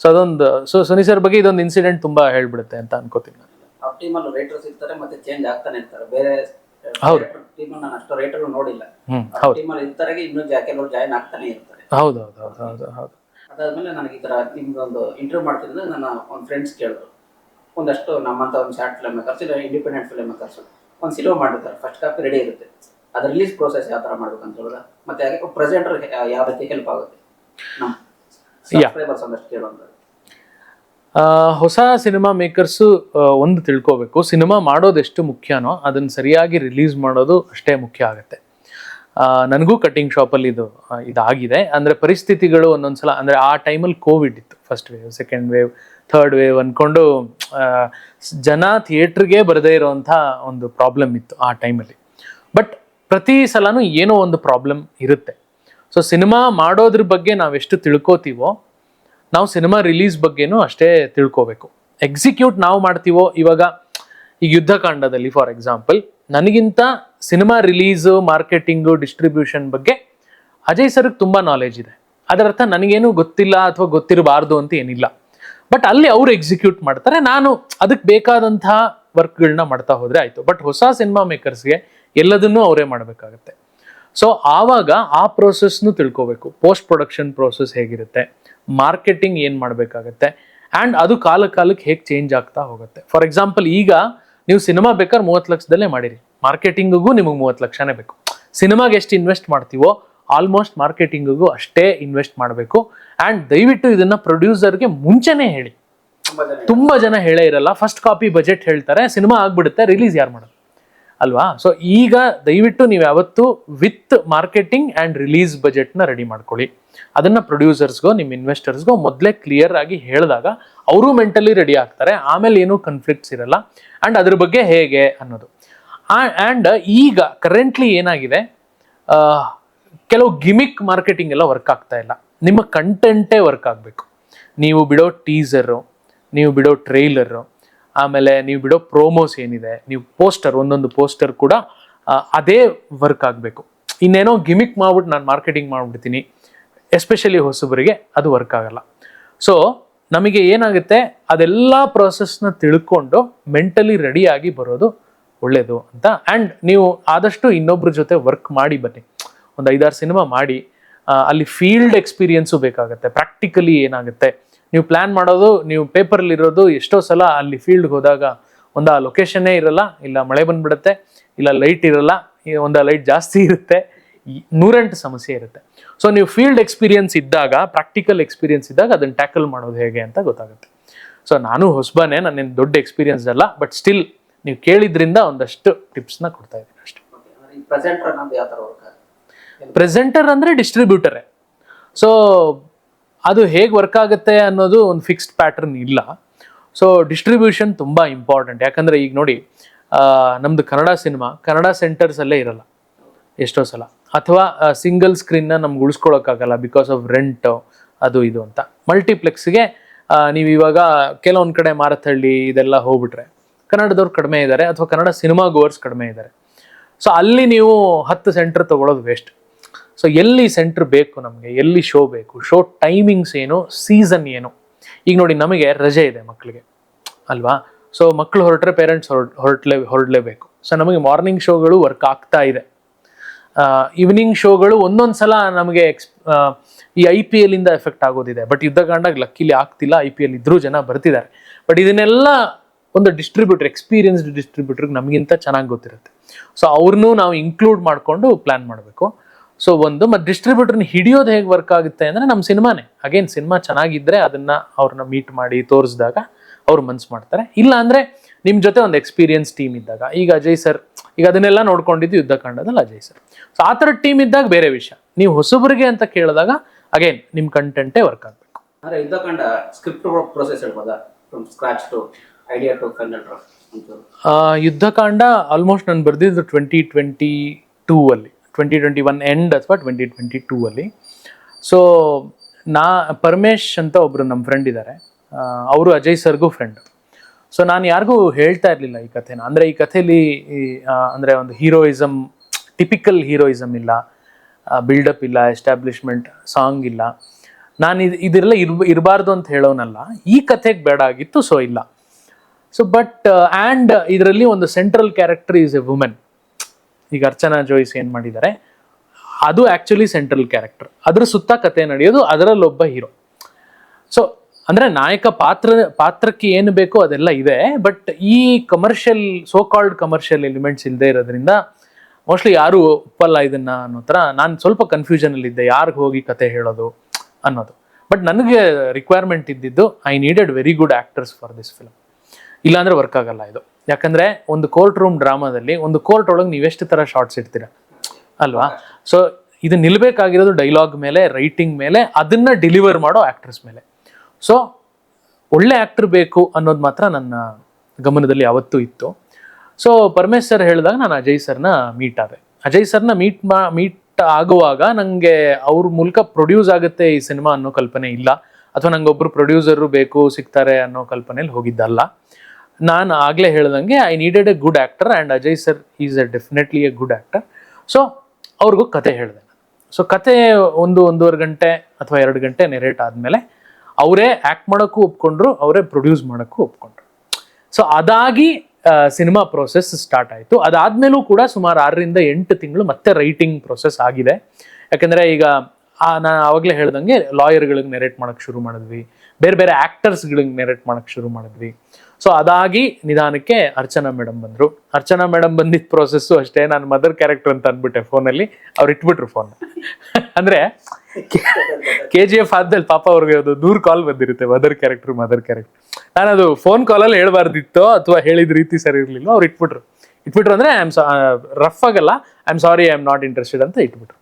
ಸೊ ಅದೊಂದು ಸೊ ಸುನಿ ಸರ್ ಬಗ್ಗೆ ಇದೊಂದು ಇನ್ಸಿಡೆಂಟ್ ತುಂಬಾ ಹೇಳ್ಬಿಡುತ್ತೆ ಅಂತ ಅನ್ಕೋತೀನಿ ನಾನು. ಟೀಮಲ್ಲಿ ರೈಟರ್ಸ್ ಇರ್ತಾರೆ ಮತ್ತೆ ಚೇಂಜ್ ಆಗ್ತಾನೆ ಇರ್ತಾರೆ. ಬೇರೆ ಹೌದು. ಟೀಮಲ್ಲಿ ನಾನು ಅಷ್ಟು ರೈಟರ್ ನೋಡಿಲ್ಲ. ಟೀಮಲ್ಲಿ ಇರ್ತಾರೆ ಇನ್ನೂ ಕೆಲವರು ಜಾಯ್ನ್ ಆಗ್ತಾನೆ ಇರ್ತಾರೆ. ಹೌದು ಹೌದು ಹೌದು ಹೌದು ಹೌದು. ಅದಾದ್ಮೇಲೆ ನನಗೆ ಈ ತರ ನಿಮ್ದೊಂದು ಇಂಟರ್ವ್ಯೂ ಮಾಡ್ತಿದ್ರೆ ನನ್ನ ಒಂದು ಫ್ರೆಂಡ್ಸ್ ಕೇಳಿದ್ರು. ಒಂದಷ್ಟು ನಮ್ಮಂತ ಒಂದು ಶಾರ್ಟ್ ಫಿಲ್ಮ್ ಮೇಕರ್ಸ್ ಇಲ್ಲ ಇಂಡಿಪೆಂಡೆಂಟ್ ಫಿಲ್ಮ್ ಮೇಕರ್ಸ್. ಒಂದು ಸಿನಿಮಾ ಮಾಡಿರ್ತಾರೆ. ಫಸ್ಟ್ ಕಾಪಿ ರೆಡಿ ಇರುತ್ತೆ. ಅದ್ರ ರಿಲೀಸ್ ಪ್ರೋಸೆಸ್ ಯಾವ ತರ ಮಾಡ್ಬೇಕು ಅಂತ ಹೇಳಿದ್ರೆ ಮತ್ತೆ ಪ್ರೆಸೆಂಟರ್ ಯಾವ ರೀತಿ ಹೆಲ್ಪ್ ಆಗುತ್ತೆ? ನಮ್ಮ ಸಬ್ಸ್ಕ್ರೈಬರ್ಸ್ ಒಂದಷ್ಟು ಕೇಳುವಂಥದ್ದು ಆ, ಹೊಸ ಸಿನಿಮಾ ಮೇಕರ್ಸು ಒಂದು ತಿಳ್ಕೋಬೇಕು. ಸಿನಿಮಾ ಮಾಡೋದು ಎಷ್ಟು ಮುಖ್ಯನೋ ಅದನ್ನು ಸರಿಯಾಗಿ ರಿಲೀಸ್ ಮಾಡೋದು ಅಷ್ಟೇ ಮುಖ್ಯ ಆಗುತ್ತೆ. ನನಗೂ ಕಟ್ಟಿಂಗ್ ಶಾಪಲ್ಲಿ ಇದು ಇದಾಗಿದೆ. ಅಂದರೆ ಪರಿಸ್ಥಿತಿಗಳು ಒಂದೊಂದ್ಸಲ ಅಂದರೆ ಆ ಟೈಮಲ್ಲಿ ಕೋವಿಡ್ ಇತ್ತು. First wave second wave third wave ಅಂದ್ಕೊಂಡು ಜನ ಥಿಯೇಟ್ರಿಗೆ ಬರದೇ ಇರೋವಂಥ ಒಂದು ಪ್ರಾಬ್ಲಮ್ ಇತ್ತು ಆ ಟೈಮಲ್ಲಿ ಬಟ್ ಪ್ರತಿ ಸಲನೂ ಏನೋ ಒಂದು ಪ್ರಾಬ್ಲಮ್ ಇರುತ್ತೆ. ಸೊ ಸಿನಿಮಾ ಮಾಡೋದ್ರ ಬಗ್ಗೆ ನಾವೆಷ್ಟು ತಿಳ್ಕೋತೀವೋ, ನಾವು ಸಿನಿಮಾ ರಿಲೀಸ್ ಬಗ್ಗೆನೂ ಅಷ್ಟೇ ತಿಳ್ಕೋಬೇಕು. ಎಕ್ಸಿಕ್ಯೂಟ್ ನಾವು ಮಾಡ್ತೀವೋ, ಇವಾಗ ಈಗ ಯುದ್ಧಕಾಂಡದಲ್ಲಿ ಫಾರ್ ಎಕ್ಸಾಂಪಲ್ ನನಗಿಂತ ಸಿನಿಮಾ ರಿಲೀಸು ಮಾರ್ಕೆಟಿಂಗು ಡಿಸ್ಟ್ರಿಬ್ಯೂಷನ್ ಬಗ್ಗೆ ಅಜಯ್ ಸರ್ಗೆ ತುಂಬ ನಾಲೆಜ್ ಇದೆ. ಅದರರ್ಥ ನನಗೇನು ಗೊತ್ತಿಲ್ಲ ಅಥವಾ ಗೊತ್ತಿರಬಾರ್ದು ಅಂತ ಏನಿಲ್ಲ. ಬಟ್ ಅಲ್ಲಿ ಅವರು ಎಕ್ಸಿಕ್ಯೂಟ್ ಮಾಡ್ತಾರೆ, ನಾನು ಅದಕ್ಕೆ ಬೇಕಾದಂತಹ ವರ್ಕ್ಗಳನ್ನ ಮಾಡ್ತಾ ಹೋದರೆ ಆಯ್ತು. ಬಟ್ ಹೊಸ ಸಿನಿಮಾ ಮೇಕರ್ಸ್ಗೆ ಎಲ್ಲದನ್ನೂ ಅವರೇ ಮಾಡಬೇಕಾಗತ್ತೆ. ಸೊ ಆವಾಗ ಆ ಪ್ರೋಸೆಸ್ನು ತಿಳ್ಕೋಬೇಕು. ಪೋಸ್ಟ್ ಪ್ರೊಡಕ್ಷನ್ ಪ್ರೋಸೆಸ್ ಹೇಗಿರುತ್ತೆ? ಮಾರ್ಕೆಟಿಂಗ್ ಏನು ಮಾಡಬೇಕಾಗತ್ತೆ? ಆ್ಯಂಡ್ ಅದು ಕಾಲ ಕಾಲಕ್ಕೆ ಹೇಗೆ ಚೇಂಜ್ ಆಗ್ತಾ ಹೋಗುತ್ತೆ? ಫಾರ್ ಎಕ್ಸಾಂಪಲ್ ಈಗ ನೀವು ಸಿನಿಮಾ ಬೇಕಾದ್ರೆ ಮೂವತ್ತು ಲಕ್ಷದಲ್ಲೇ ಮಾಡಿರಿ. ಮಾರ್ಕೆಟಿಂಗಿಗೂ ನಿಮಗೆ ಮೂವತ್ತು ಲಕ್ಷನೇ ಬೇಕು. ಸಿನಿಮಾಗೆ ಎಷ್ಟು ಇನ್ವೆಸ್ಟ್ ಮಾಡ್ತೀವೋ ಆಲ್ಮೋಸ್ಟ್ ಮಾರ್ಕೆಟಿಂಗಿಗೂ ಅಷ್ಟೇ ಇನ್ವೆಸ್ಟ್ ಮಾಡಬೇಕು. ಆ್ಯಂಡ್ ದಯವಿಟ್ಟು ಇದನ್ನು ಪ್ರೊಡ್ಯೂಸರ್ಗೆ ಮುಂಚೆನೇ ಹೇಳಿ. ತುಂಬ ಜನ ಹೇಳೇ ಇರಲ್ಲ. ಫಸ್ಟ್ ಕಾಪಿ ಬಜೆಟ್ ಹೇಳ್ತಾರೆ ಸಿನಿಮಾ ಆಗ್ಬಿಡುತ್ತೆ ರಿಲೀಸ್ ಯಾರು ಮಾಡೋದು? ಅಲ್ವಾ? ಸೊ ಈಗ ದಯವಿಟ್ಟು ನೀವು ಯಾವತ್ತು ವಿತ್ ಮಾರ್ಕೆಟಿಂಗ್ ಆ್ಯಂಡ್ ರಿಲೀಸ್ ಬಜೆಟ್ನ ರೆಡಿ ಮಾಡ್ಕೊಳ್ಳಿ. ಅದನ್ನ ಪ್ರೊಡ್ಯೂಸರ್ಸ್ಗೋ ನಿಮ್ಮ ಇನ್ವೆಸ್ಟರ್ಸ್ಗೋ ಮೊದಲೇ ಕ್ಲಿಯರ್ ಆಗಿ ಹೇಳಿದಾಗ ಅವರು ಮೆಂಟಲಿ ರೆಡಿ ಆಗ್ತಾರೆ, ಆಮೇಲೆ ಏನೂ ಕನ್ಫ್ಲಿಕ್ಟ್ಸ್ ಇರಲ್ಲ. ಆ್ಯಂಡ್ ಅದ್ರ ಬಗ್ಗೆ ಹೇಗೆ ಅನ್ನೋದು. ಆ್ಯಂಡ್ ಈಗ ಕರೆಂಟ್ಲಿ ಏನಾಗಿದೆ? ಕೆಲವು ಗಿಮಿಕ್ ಮಾರ್ಕೆಟಿಂಗ್ ಎಲ್ಲ ವರ್ಕ್ ಆಗ್ತಾ ಇಲ್ಲ. ನಿಮ್ಮ ಕಂಟೆಂಟೇ ವರ್ಕ್ ಆಗಬೇಕು. ನೀವು ಬಿಡೋ ಟೀಸರು ನೀವು ಬಿಡೋ ಟ್ರೈಲರು ಆಮೇಲೆ ನೀವು ಬಿಡೋ ಪ್ರೋಮೋಸ್ ಏನಿದೆ, ನೀವು ಪೋಸ್ಟರ್ ಒಂದೊಂದು ಪೋಸ್ಟರ್ ಕೂಡ ಅದೇ ವರ್ಕ್ ಆಗಬೇಕು. ಇನ್ನೇನೋ ಗಿಮಿಕ್ ಮಾಡ್ಬಿಟ್ಟು ನಾನು ಮಾರ್ಕೆಟಿಂಗ್ ಮಾಡಿಬಿಡ್ತೀನಿ ಎಸ್ಪೆಷಲಿ ಹೊಸಬರಿಗೆ ಅದು ವರ್ಕ್ ಆಗಲ್ಲ. ಸೊ ನಮಗೆ ಏನಾಗುತ್ತೆ, ಅದೆಲ್ಲ ಪ್ರಾಸೆಸ್ನ ತಿಳ್ಕೊಂಡು ಮೆಂಟಲಿ ರೆಡಿಯಾಗಿ ಬರೋದು ಒಳ್ಳೆಯದು ಅಂತ. ಆ್ಯಂಡ್ ನೀವು ಆದಷ್ಟು ಇನ್ನೊಬ್ಬರ ಜೊತೆ ವರ್ಕ್ ಮಾಡಿ ಬನ್ನಿ. ಒಂದು ಐದಾರು ಸಿನಿಮಾ ಮಾಡಿ ಅಲ್ಲಿ ಫೀಲ್ಡ್ ಎಕ್ಸ್ಪೀರಿಯನ್ಸು ಬೇಕಾಗುತ್ತೆ. ಪ್ರಾಕ್ಟಿಕಲಿ ಏನಾಗುತ್ತೆ ನೀವು ಪ್ಲ್ಯಾನ್ ಮಾಡೋದು ನೀವು ಪೇಪರಲ್ಲಿ ಇರೋದು ಎಷ್ಟೋ ಸಲ ಅಲ್ಲಿ ಫೀಲ್ಡ್ಗೆ ಹೋದಾಗ ಒಂದು ಆ ಲೊಕೇಶನ್ನೇ ಇರಲ್ಲ ಇಲ್ಲ ಮಳೆ ಬಂದ್ಬಿಡುತ್ತೆ ಇಲ್ಲ ಲೈಟ್ ಇರಲ್ಲ ಒಂದು ಲೈಟ್ ಜಾಸ್ತಿ ಇರುತ್ತೆ ನೂರೆಂಟು ಸಮಸ್ಯೆ ಇರುತ್ತೆ. ಸೊ ನೀವು ಫೀಲ್ಡ್ ಎಕ್ಸ್ಪೀರಿಯನ್ಸ್ ಇದ್ದಾಗ ಪ್ರಾಕ್ಟಿಕಲ್ ಎಕ್ಸ್ಪೀರಿಯನ್ಸ್ ಇದ್ದಾಗ ಅದನ್ನು ಟ್ಯಾಕಲ್ ಮಾಡೋದು ಹೇಗೆ ಅಂತ ಗೊತ್ತಾಗುತ್ತೆ. ಸೊ ನಾನು ಹೊಸಬನೇ ನನ್ನೇನು ದೊಡ್ಡ ಎಕ್ಸ್ಪೀರಿಯನ್ಸ್ ಅಲ್ಲ ಬಟ್ ಸ್ಟಿಲ್ ನೀವು ಕೇಳಿದ್ರಿಂದ ಒಂದಷ್ಟು ಟಿಪ್ಸ್ನ ಕೊಡ್ತಾ ಇದ್ದೀನಿ ಅಷ್ಟೇ. ಪ್ರೆಸೆಂಟರ್ ಅಂದರೆ ಡಿಸ್ಟ್ರಿಬ್ಯೂಟರೇ ಸೊ ಅದು ಹೇಗೆ ವರ್ಕ್ ಆಗುತ್ತೆ ಅನ್ನೋದು ಒಂದು ಫಿಕ್ಸ್ಡ್ ಪ್ಯಾಟರ್ನ್ ಇಲ್ಲ. ಸೊ ಡಿಸ್ಟ್ರಿಬ್ಯೂಷನ್ ತುಂಬ ಇಂಪಾರ್ಟೆಂಟ್ ಯಾಕಂದರೆ ಈಗ ನೋಡಿ ನಮ್ಮದು ಕನ್ನಡ ಸಿನಿಮಾ ಕನ್ನಡ ಸೆಂಟರ್ಸಲ್ಲೇ ಇರಲ್ಲ ಎಷ್ಟೋ ಸಲ. ಅಥವಾ ಸಿಂಗಲ್ ಸ್ಕ್ರೀನ್ನ ನಮ್ಗೆ ಉಳಿಸ್ಕೊಳ್ಳೋಕ್ಕಾಗಲ್ಲ ಬಿಕಾಸ್ ಆಫ್ ರೆಂಟ್ ಅದು ಇದು ಅಂತ. ಮಲ್ಟಿಪ್ಲೆಕ್ಸ್ಗೆ ನೀವು ಇವಾಗ ಕೆಲವೊಂದು ಕಡೆ ಮಾರತಹಳ್ಳಿ ಇದೆಲ್ಲ ಹೋಗ್ಬಿಟ್ರೆ ಕನ್ನಡದವ್ರು ಕಡಿಮೆ ಇದ್ದಾರೆ ಅಥವಾ ಕನ್ನಡ ಸಿನಿಮಾ ಗೋವರ್ಸ್ ಕಡಿಮೆ ಇದ್ದಾರೆ ಸೊ ಅಲ್ಲಿ ನೀವು ಹತ್ತು ಸೆಂಟರ್ ತಗೊಳ್ಳೋದು ವೇಸ್ಟ್ ಸೊ ಎಲ್ಲಿ ಸೆಂಟ್ರ್ ಬೇಕು ನಮಗೆ, ಎಲ್ಲಿ ಶೋ ಬೇಕು ಶೋ ಟೈಮಿಂಗ್ಸ್ ಏನು ಸೀಸನ್ ಏನು? ಈಗ ನೋಡಿ ನಮಗೆ ರಜೆ ಇದೆ ಮಕ್ಕಳಿಗೆ ಅಲ್ವಾ? ಸೊ ಮಕ್ಕಳು ಹೊರಟ್ರೆ ಪೇರೆಂಟ್ಸ್ ಹೊರ, ಹೊರಟ್ಲೇ, ಹೊರಡಲೇಬೇಕು. ಸೊ ನಮಗೆ ಮಾರ್ನಿಂಗ್ ಶೋಗಳು ವರ್ಕ್ ಆಗ್ತಾ ಇದೆ. ಈವ್ನಿಂಗ್ ಶೋಗಳು ಒಂದೊಂದು ಸಲ ನಮಗೆ ಎಕ್ಸ್ ಈ ಐ ಪಿ ಎಲ್ಲಿಂದ ಎಫೆಕ್ಟ್ ಆಗೋದಿದೆ. ಬಟ್ ಯುದ್ಧಕಾಂಡಾಗ ಲಕ್ಕಿಲಿ ಆಗ್ತಿಲ್ಲ ಐ ಪಿ ಎಲ್ ಇದ್ರೂ ಜನ ಬರ್ತಿದ್ದಾರೆ. ಬಟ್ ಇದನ್ನೆಲ್ಲ ಒಂದು ಡಿಸ್ಟ್ರಿಬ್ಯೂಟರ್ ಎಕ್ಸ್ಪೀರಿಯನ್ಸ್ಡ್ ಡಿಸ್ಟ್ರಿಬ್ಯೂಟರ್ಗೆ ನಮಗಿಂತ ಚೆನ್ನಾಗಿ ಗೊತ್ತಿರುತ್ತೆ. ಸೊ ಅವ್ರನ್ನೂ ನಾವು ಇನ್ಕ್ಲೂಡ್ ಮಾಡಿಕೊಂಡು ಪ್ಲ್ಯಾನ್ ಮಾಡಬೇಕು. ಸೊ ಒಂದು ಮತ್ತು ಡಿಸ್ಟ್ರಿಬ್ಯೂಟರ್ನ ಹಿಡಿಯೋದು ಹೇಗೆ ವರ್ಕ್ ಆಗುತ್ತೆ ಅಂದರೆ ನಮ್ಮ ಸಿನಿಮಾನೇ. ಅಗೇನ್ ಸಿನಿಮಾ ಚೆನ್ನಾಗಿದ್ದರೆ ಅದನ್ನ ಅವ್ರನ್ನ ಮೀಟ್ ಮಾಡಿ ತೋರಿಸಿದಾಗ ಅವ್ರು ಮನ್ಸು ಮಾಡ್ತಾರೆ. ಇಲ್ಲ ಅಂದರೆ ನಿಮ್ಮ ಜೊತೆ ಒಂದು ಎಕ್ಸ್ಪೀರಿಯನ್ಸ್ ಟೀಮ್ ಇದ್ದಾಗ ಈಗ ಅಜಯ್ ಸರ್ ಈಗ ಅದನ್ನೆಲ್ಲ ನೋಡ್ಕೊಂಡಿದ್ದು ಯುದ್ಧ ಕಾಂಡದಲ್ಲಿ ಅಜಯ್ ಸರ್ ಸೊ ಆ ಥರ ಟೀಮ್ ಇದ್ದಾಗ ಬೇರೆ ವಿಷಯ. ನೀವು ಹೊಸಬರಿಗೆ ಅಂತ ಕೇಳಿದಾಗ ಅಗೇನ್ ನಿಮ್ಮ ಕಂಟೆಂಟೇ ವರ್ಕ್ ಆಗಬೇಕು. ಯುದ್ಧ ಕಾಂಡ ಸ್ಕ್ರಿಪ್ಟ್ ಪ್ರೊಸೆಸ್ ಹೇಳ್ಬೋದಾ? From scratch to idea to Kannada Yuddhakaanda almost ನಾನು ಬರೆದಿದ್ದು ಟ್ವೆಂಟಿ ಟ್ವೆಂಟಿ ಟೂ ಅಲ್ಲಿ. ಟ್ವೆಂಟಿ ಟ್ವೆಂಟಿ ಒನ್ ಎಂಡ್ ಅಥವಾ ಟ್ವೆಂಟಿ ಟ್ವೆಂಟಿ ಟೂ ಅಲ್ಲಿ. ಸೊ ನಾ, ಪರಮೇಶ್ ಅಂತ ಒಬ್ಬರು ನಮ್ಮ ಫ್ರೆಂಡ್ ಇದ್ದಾರೆ ಅವರು ಅಜಯ್ ಸರ್ಗೂ ಫ್ರೆಂಡ್ ಸೊ ನಾನು ಯಾರಿಗೂ ಹೇಳ್ತಾ ಇರಲಿಲ್ಲ ಈ ಕಥೆನ. ಅಂದರೆ ಈ ಕಥೆಯಲ್ಲಿ ಅಂದರೆ ಒಂದು ಹೀರೋಯಿಸಮ್ ಟಿಪಿಕಲ್ ಹೀರೋಯಿಸಮ್ ಇಲ್ಲ. ಬಿಲ್ಡಪ್ ಇಲ್ಲ ಎಸ್ಟಾಬ್ಲಿಷ್ಮೆಂಟ್ ಸಾಂಗ್ ಇಲ್ಲ. ನಾನು ಇದು ಇದೆಲ್ಲ ಇರ್, ಇರಬಾರ್ದು ಅಂತ ಹೇಳೋನಲ್ಲ. ಈ ಕಥೆಗೆ ಬೇಡ ಆಗಿತ್ತು ಸೊ ಇಲ್ಲ. ಸೊ ಬಟ್ ಆ್ಯಂಡ್ ಇದರಲ್ಲಿ ಒಂದು central character is a women ಈಗ ಅರ್ಚನಾ ಜೋಯಿಸ್ ಏನು ಮಾಡಿದ್ದಾರೆ? ಅದು ಆ್ಯಕ್ಚುಲಿ ಸೆಂಟ್ರಲ್ ಕ್ಯಾರೆಕ್ಟರ್ ಅದ್ರ ಸುತ್ತ ಕತೆ ನಡೆಯೋದು ಅದರಲ್ಲೊಬ್ಬ ಹೀರೋ ಸೊ ಅಂದ್ರೆ ನಾಯಕ ಪಾತ್ರ, ಪಾತ್ರಕ್ಕೆ ಏನು ಬೇಕೋ ಅದೆಲ್ಲ ಇದೆ ಬಟ್ ಈ commercial so called commercial elements ಇಲ್ಲದೆ ಇರೋದ್ರಿಂದ ಮೋಸ್ಟ್ಲಿ ಯಾರು ಒಪ್ಪಲ್ಲ ಇದನ್ನ ಅನ್ನೋ ಥರ ನಾನು ಸ್ವಲ್ಪ ಕನ್ಫ್ಯೂಷನ್ ಅಲ್ಲಿ ಇದ್ದೆ. ಯಾರಿಗೆ ಹೋಗಿ ಕತೆ ಹೇಳೋದು ಅನ್ನೋದು. ಬಟ್ ನನಗೆ ರಿಕ್ವೈರ್ಮೆಂಟ್ ಇದ್ದಿದ್ದು I needed very good actors for this film ಇಲ್ಲಾಂದ್ರೆ ವರ್ಕ್ ಆಗಲ್ಲ ಇದು. ಯಾಕಂದ್ರೆ ಒಂದು ಕೋರ್ಟ್ ರೂಮ್ ಡ್ರಾಮಾದಲ್ಲಿ ಒಂದು ಕೋರ್ಟ್ ಒಳಗೆ ನೀವೆಷ್ಟು ಥರ ಶಾರ್ಟ್ಸ್ ಇಡ್ತೀರಾ? ಅಲ್ವಾ? ಸೊ ಇದು ನಿಲ್ಬೇಕಾಗಿರೋದು ಡೈಲಾಗ್ ಮೇಲೆ ರೈಟಿಂಗ್ ಮೇಲೆ, ಅದನ್ನ ಡೆಲಿವರ್ ಮಾಡೋ ಆಕ್ಟರ್ಸ್ ಮೇಲೆ. ಸೊ ಒಳ್ಳೆ ಆಕ್ಟರ್ ಬೇಕು ಅನ್ನೋದು ಮಾತ್ರ ನನ್ನ ಗಮನದಲ್ಲಿ ಯಾವತ್ತೂ ಇತ್ತು. ಸೊ ಪರಮೇಶ್ ಸರ್ ಹೇಳಿದಾಗ ನಾನು ಅಜಯ್ ಸರ್ನ ಮೀಟ್ ಆದೆ. ಅಜಯ್ ಸರ್ನ ಮೀಟ್ ಮಾ ಮೀಟ್ ಆಗುವಾಗ ನನಗೆ ಅವ್ರ ಮೂಲಕ ಪ್ರೊಡ್ಯೂಸ್ ಆಗುತ್ತೆ ಈ ಸಿನಿಮಾ ಅನ್ನೋ ಕಲ್ಪನೆ ಇಲ್ಲ. ಅಥವಾ ನಂಗೆ ಒಬ್ರು ಪ್ರೊಡ್ಯೂಸರು ಬೇಕು, ಸಿಗ್ತಾರೆ ಅನ್ನೋ ಕಲ್ಪನೆಯಲ್ಲಿ ಹೋಗಿದ್ದಲ್ಲ. ನಾನು ಆಗಲೇ ಹೇಳ್ದಂಗೆ I needed a good actor and Ajay sir is a definitely a good actor so ಅವ್ರಿಗೂ ಕತೆ ಹೇಳಿದೆ. ಸೊ ಕತೆ ಒಂದು ಒಂದೂವರೆ ಗಂಟೆ ಅಥವಾ ಎರಡು ಗಂಟೆ ನೆರೇಟ್ ಆದಮೇಲೆ, ಅವರೇ ಆ್ಯಕ್ಟ್ ಮಾಡೋಕ್ಕೂ ಒಪ್ಕೊಂಡ್ರು, ಅವರೇ ಪ್ರೊಡ್ಯೂಸ್ ಮಾಡೋಕ್ಕೂ ಒಪ್ಕೊಂಡ್ರು. ಸೊ ಅದಾಗಿ ಸಿನಿಮಾ ಪ್ರೋಸೆಸ್ ಸ್ಟಾರ್ಟ್ ಆಯಿತು. ಅದಾದಮೇಲೂ ಕೂಡ ಸುಮಾರು ಆರರಿಂದ ಎಂಟು ತಿಂಗಳು ಮತ್ತೆ ರೈಟಿಂಗ್ ಪ್ರೋಸೆಸ್ ಆಗಿದೆ. ಯಾಕಂದರೆ ಈಗ ನಾನು ಆವಾಗಲೇ ಹೇಳ್ದಂಗೆ ಲಾಯರ್ಗಳಿಗೆ ನೆರೇಟ್ ಮಾಡೋಕ್ಕೆ ಶುರು ಮಾಡಿದ್ವಿ. ಬೇರೆ ಬೇರೆ ಆ್ಯಕ್ಟರ್ಸ್ಗಳಿಗೆ ನೆರೇಟ್ ಮಾಡೋಕ್ಕೆ ಶುರು ಮಾಡಿದ್ವಿ. ಸೊ ಅದಾಗಿ ನಿಧಾನಕ್ಕೆ ಅರ್ಚನಾ ಮೇಡಮ್ ಬಂದರು. ಅರ್ಚನಾ ಮೇಡಮ್ ಬಂದಿದ್ದ ಪ್ರೋಸೆಸ್ಸು ಅಷ್ಟೇ. ನಾನು ಮದರ್ ಕ್ಯಾರೆಕ್ಟರ್ ಅಂತ ಅಂದ್ಬಿಟ್ಟೆ ಫೋನಲ್ಲಿ ಅವ್ರು ಇಟ್ಬಿಟ್ರು ಫೋನ್ ಅಂದರೆ ಕೆ ಜಿ ಎಫ್ ಆದ್ಮೇಲೆ ಪಾಪ ಅವ್ರಿಗೆ ಅದು ನೂರು ಕಾಲ್ ಬಂದಿರುತ್ತೆ ಮದರ್ ಕ್ಯಾರೆಕ್ಟರ್ ಮದರ್ ಕ್ಯಾರೆಕ್ಟರ್ ನಾನು ಅದು ಫೋನ್ ಕಾಲಲ್ಲಿ ಹೇಳ್ಬಾರ್ದಿತ್ತೋ ಅಥವಾ ಹೇಳಿದ ರೀತಿ ಸರಿ ಇರಲಿಲ್ಲ ಅವ್ರು ಇಟ್ಬಿಟ್ರು. ಇಟ್ಬಿಟ್ರು ಅಂದರೆ ಐ ಆಮ್ ರಫ್ ಆಗಲ್ಲ. I am sorry I am not interested ಅಂತ ಇಟ್ಬಿಟ್ರು.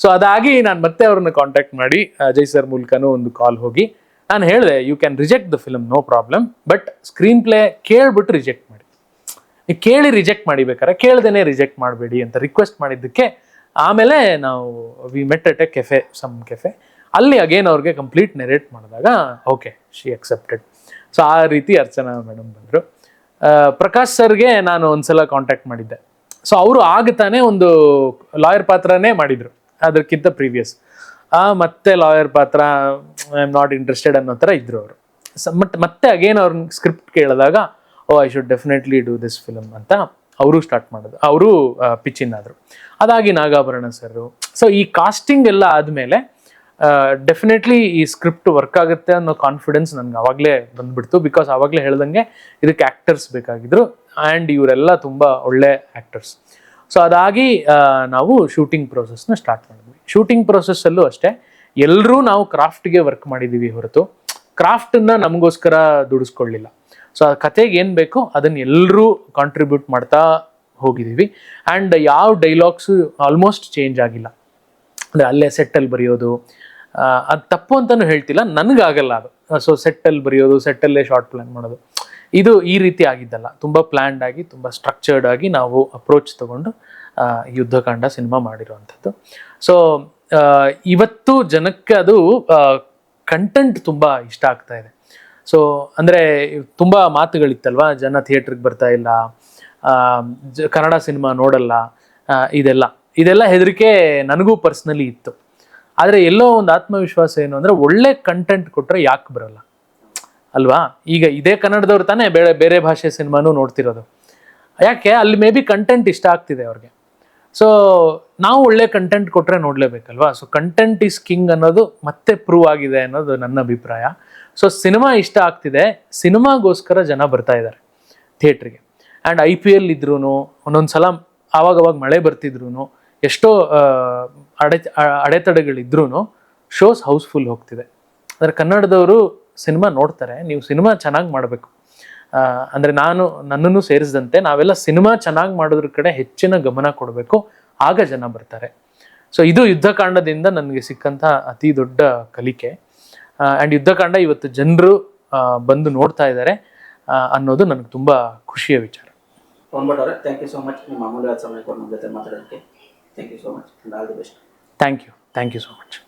ಸೊ ಅದಾಗಿ ನಾನು ಮತ್ತೆ ಅವ್ರನ್ನ ಕಾಂಟ್ಯಾಕ್ಟ್ ಮಾಡಿ ಅಜಯ್ ಸರ್ ಮೂಲಕನೂ ಒಂದು ಕಾಲ್ ಹೋಗಿ ನಾನು ಹೇಳಿದೆ you can reject the film no problem but screenplay ಕೇಳ್ಬಿಟ್ಟು ರಿಜೆಕ್ಟ್ ಮಾಡಿ. ಕೇಳಿ ರಿಜೆಕ್ಟ್ ಮಾಡಿ ಬೇಕಾರೆ ಕೇಳ್ದೇನೆ ರಿಜೆಕ್ಟ್ ಮಾಡಬೇಡಿ ಅಂತ ರಿಕ್ವೆಸ್ಟ್ ಮಾಡಿದ್ದಕ್ಕೆ ಆಮೇಲೆ ನಾವು we met at a cafe some cafe ಅಲ್ಲಿ ಅಗೇನ್ ಅವ್ರಿಗೆ ಕಂಪ್ಲೀಟ್ ನೆರೇಟ್ ಮಾಡಿದಾಗ ಓಕೆ ಶಿ ಅಕ್ಸೆಪ್ಟೆಡ್ ಸೊ ಆ ರೀತಿ ಅರ್ಚನಾ ಮೇಡಮ್ ಬಂದರು. ಪ್ರಕಾಶ್ ಸರ್ಗೆ ನಾನು ಒಂದ್ಸಲ ಕಾಂಟ್ಯಾಕ್ಟ್ ಮಾಡಿದ್ದೆ. ಸೊ ಅವರು ಆಗ ತಾನೇ ಒಂದು ಲಾಯರ್ ಪಾತ್ರನೇ ಮಾಡಿದರು. ಅದಕ್ಕಿಂತ ಪ್ರೀವಿಯಸ್ ಆ, ಮತ್ತೆ ಲಾಯರ್ ಪಾತ್ರ ಐ ಆಮ್ ನಾಟ್ ಇಂಟ್ರೆಸ್ಟೆಡ್ ಅನ್ನೋ ಥರ ಇದ್ರು ಅವರು. ಬಟ್ ಮತ್ತೆ ಅಗೇನ್ ಅವ್ರನ್ನ ಸ್ಕ್ರಿಪ್ಟ್ ಕೇಳಿದಾಗ ಓ I should definitely do this film ಅಂತ ಅವರು ಸ್ಟಾರ್ಟ್ ಮಾಡೋದು ಅವರು ಪಿಚಿನ್ ಆದರು. ಅದಾಗಿ ನಾಗಾಭರಣ ಸರ್ ಸೊ ಈ ಕಾಸ್ಟಿಂಗ್ ಎಲ್ಲ ಆದಮೇಲೆ ಡೆಫಿನೆಟ್ಲಿ ಈ ಸ್ಕ್ರಿಪ್ಟ್ ವರ್ಕ್ ಆಗುತ್ತೆ ಅನ್ನೋ ಕಾನ್ಫಿಡೆನ್ಸ್ ನನಗೆ ಆವಾಗಲೇ ಬಂದ್ಬಿಡ್ತು. ಬಿಕಾಸ್ ಆವಾಗಲೇ ಹೇಳ್ದಂಗೆ ಇದಕ್ಕೆ ಆ್ಯಕ್ಟರ್ಸ್ ಬೇಕಾಗಿದ್ರು. ಆ್ಯಂಡ್ ಇವರೆಲ್ಲ ತುಂಬ ಒಳ್ಳೆ ಆ್ಯಕ್ಟರ್ಸ್ ಸೊ ಅದಾಗಿ ನಾವು ಶೂಟಿಂಗ್ ಪ್ರೋಸೆಸ್ನ ಸ್ಟಾರ್ಟ್ ಮಾಡಿದ್ವಿ ಶೂಟಿಂಗ್ ಪ್ರೋಸೆಸ್ಸಲ್ಲೂ ಅಷ್ಟೇ ಎಲ್ಲರೂ ನಾವು ಕ್ರಾಫ್ಟ್ಗೆ ವರ್ಕ್ ಮಾಡಿದ್ದೀವಿ ಹೊರತು. ಕ್ರಾಫ್ಟನ್ನ ನಮಗೋಸ್ಕರ ದುಡಿಸ್ಕೊಳ್ಳಿಲ್ಲ. ಸೊ ಆ ಕತೆಗೆ ಏನು ಬೇಕೋ ಅದನ್ನ ಎಲ್ಲರೂ ಕಾಂಟ್ರಿಬ್ಯೂಟ್ ಮಾಡ್ತಾ ಹೋಗಿದ್ದೀವಿ ಆ್ಯಂಡ್ ಯಾವ ಡೈಲಾಗ್ಸು ಆಲ್ಮೋಸ್ಟ್ ಚೇಂಜ್ ಆಗಿಲ್ಲ. ಅಂದರೆ ಅಲ್ಲೇ ಸೆಟ್ಟಲ್ಲಿ ಬರೆಯೋದು ಅದು ತಪ್ಪು ಅಂತಲೂ ಹೇಳ್ತಿಲ್ಲ, ನನಗಾಗಲ್ಲ ಅದು. ಸೊ ಸೆಟ್ಟಲ್ಲಿ ಬರೆಯೋದು ಸೆಟ್ಟಲ್ಲೇ ಶಾರ್ಟ್ ಪ್ಲ್ಯಾನ್ ಮಾಡೋದು. ಇದು ಈ ರೀತಿ ಆಗಿದ್ದಲ್ಲ. ತುಂಬ ಪ್ಲ್ಯಾಂಡ್ ಆಗಿ, ತುಂಬ ಸ್ಟ್ರಕ್ಚರ್ಡ್ ಆಗಿ ನಾವು ಅಪ್ರೋಚ್ ತಗೊಂಡು ಯುದ್ಧಕಾಂಡ ಸಿನಿಮಾ ಮಾಡಿರುವಂಥದ್ದು. ಸೊ ಇವತ್ತು ಜನಕ್ಕೆ ಅದು ಕಂಟೆಂಟ್ ತುಂಬ ಇಷ್ಟ ಆಗ್ತಾ ಇದೆ. ಸೊ ಅಂದರೆ ತುಂಬ ಮಾತುಗಳಿತ್ತಲ್ವಾ, ಜನ ಥಿಯೇಟ್ರಿಗೆ ಬರ್ತಾ ಇಲ್ಲ ಕನ್ನಡ ಸಿನಿಮಾ ನೋಡಲ್ಲ ಇದೆಲ್ಲ. ಇದೆಲ್ಲ ಹೆದರಿಕೆ ನನಗೂ ಪರ್ಸ್ನಲಿ ಇತ್ತು. ಆದರೆ ಎಲ್ಲೋ ಒಂದು ಆತ್ಮವಿಶ್ವಾಸ ಏನು ಅಂದರೆ ಒಳ್ಳೆ ಕಂಟೆಂಟ್ ಕೊಟ್ಟರೆ ಯಾಕೆ ಬರಲ್ಲ? ಅಲ್ವಾ? ಈಗ ಇದೇ ಕನ್ನಡದವ್ರು ತಾನೇ ಬೇರೆ ಬೇರೆ ಭಾಷೆ ಸಿನಿಮಾನೂ ನೋಡ್ತಿರೋದು. ಯಾಕೆ? ಅಲ್ಲಿ ಮೇ ಬಿ ಕಂಟೆಂಟ್ ಇಷ್ಟ ಆಗ್ತಿದೆ ಅವ್ರಿಗೆ. ಸೊ ನಾವು ಒಳ್ಳೆ ಕಂಟೆಂಟ್ ಕೊಟ್ಟರೆ ನೋಡಲೇಬೇಕಲ್ವಾ? ಸೊ ಕಂಟೆಂಟ್ ಈಸ್ ಕಿಂಗ್ ಅನ್ನೋದು ಮತ್ತೆ ಪ್ರೂವ್ ಆಗಿದೆ ಅನ್ನೋದು ನನ್ನ ಅಭಿಪ್ರಾಯ. ಸೊ ಸಿನಿಮಾ ಇಷ್ಟ ಆಗ್ತಿದೆ. ಸಿನಿಮಾಗೋಸ್ಕರ ಜನ ಬರ್ತಾ ಇದ್ದಾರೆ ಥಿಯೇಟ್ರಿಗೆ. ಆ್ಯಂಡ್ ಐ ಪಿ ಎಲ್ ಇದ್ರೂ ಒಂದೊಂದು ಸಲ ಆವಾಗವಾಗ ಮಳೆ ಬರ್ತಿದ್ರು ಎಷ್ಟೋ ಅಡೆ ಅಡೆತಡೆಗಳಿದ್ರೂ ಶೋಸ್ ಹೌಸ್ಫುಲ್ ಹೋಗ್ತಿದೆ. ಅಂದರೆ ಕನ್ನಡದವರು ಸಿನಿಮಾ ನೋಡ್ತಾರೆ. ನೀವು ಸಿನಿಮಾ ಚೆನ್ನಾಗಿ ಮಾಡಬೇಕು. ಅಂದರೆ ನಾನು ನನ್ನನ್ನು ಸೇರಿಸಿದಂತೆ ನಾವೆಲ್ಲ ಸಿನಿಮಾ ಚೆನ್ನಾಗಿ ಮಾಡೋದ್ರ ಕಡೆ ಹೆಚ್ಚಿನ ಗಮನ ಕೊಡಬೇಕು. ಆಗ ಜನ ಬರ್ತಾರೆ. ಸೊ ಇದು ಯುದ್ಧಕಾಂಡದಿಂದ ನನಗೆ ಸಿಕ್ಕಂಥ ಅತಿ ದೊಡ್ಡ ಕಲಿಕೆ. ಆ್ಯಂಡ್ ಯುದ್ಧಕಾಂಡ ಇವತ್ತು ಜನರು ಬಂದು ನೋಡ್ತಾ ಇದ್ದಾರೆ ಅನ್ನೋದು ನನಗೆ ತುಂಬ ಖುಷಿಯ ವಿಚಾರ. ಥ್ಯಾಂಕ್ ಯು ಸೋ ಮಚ್ ನಿಮ್ಮ ಅಮೂಲ್ಯವಾದ ಸಮಯ ಕೊಟ್ಟು ನಮ್ಮ ಜೊತೆ ಮಾತಾಡೋದಕ್ಕೆ thank you so much all the best thank you thank you so much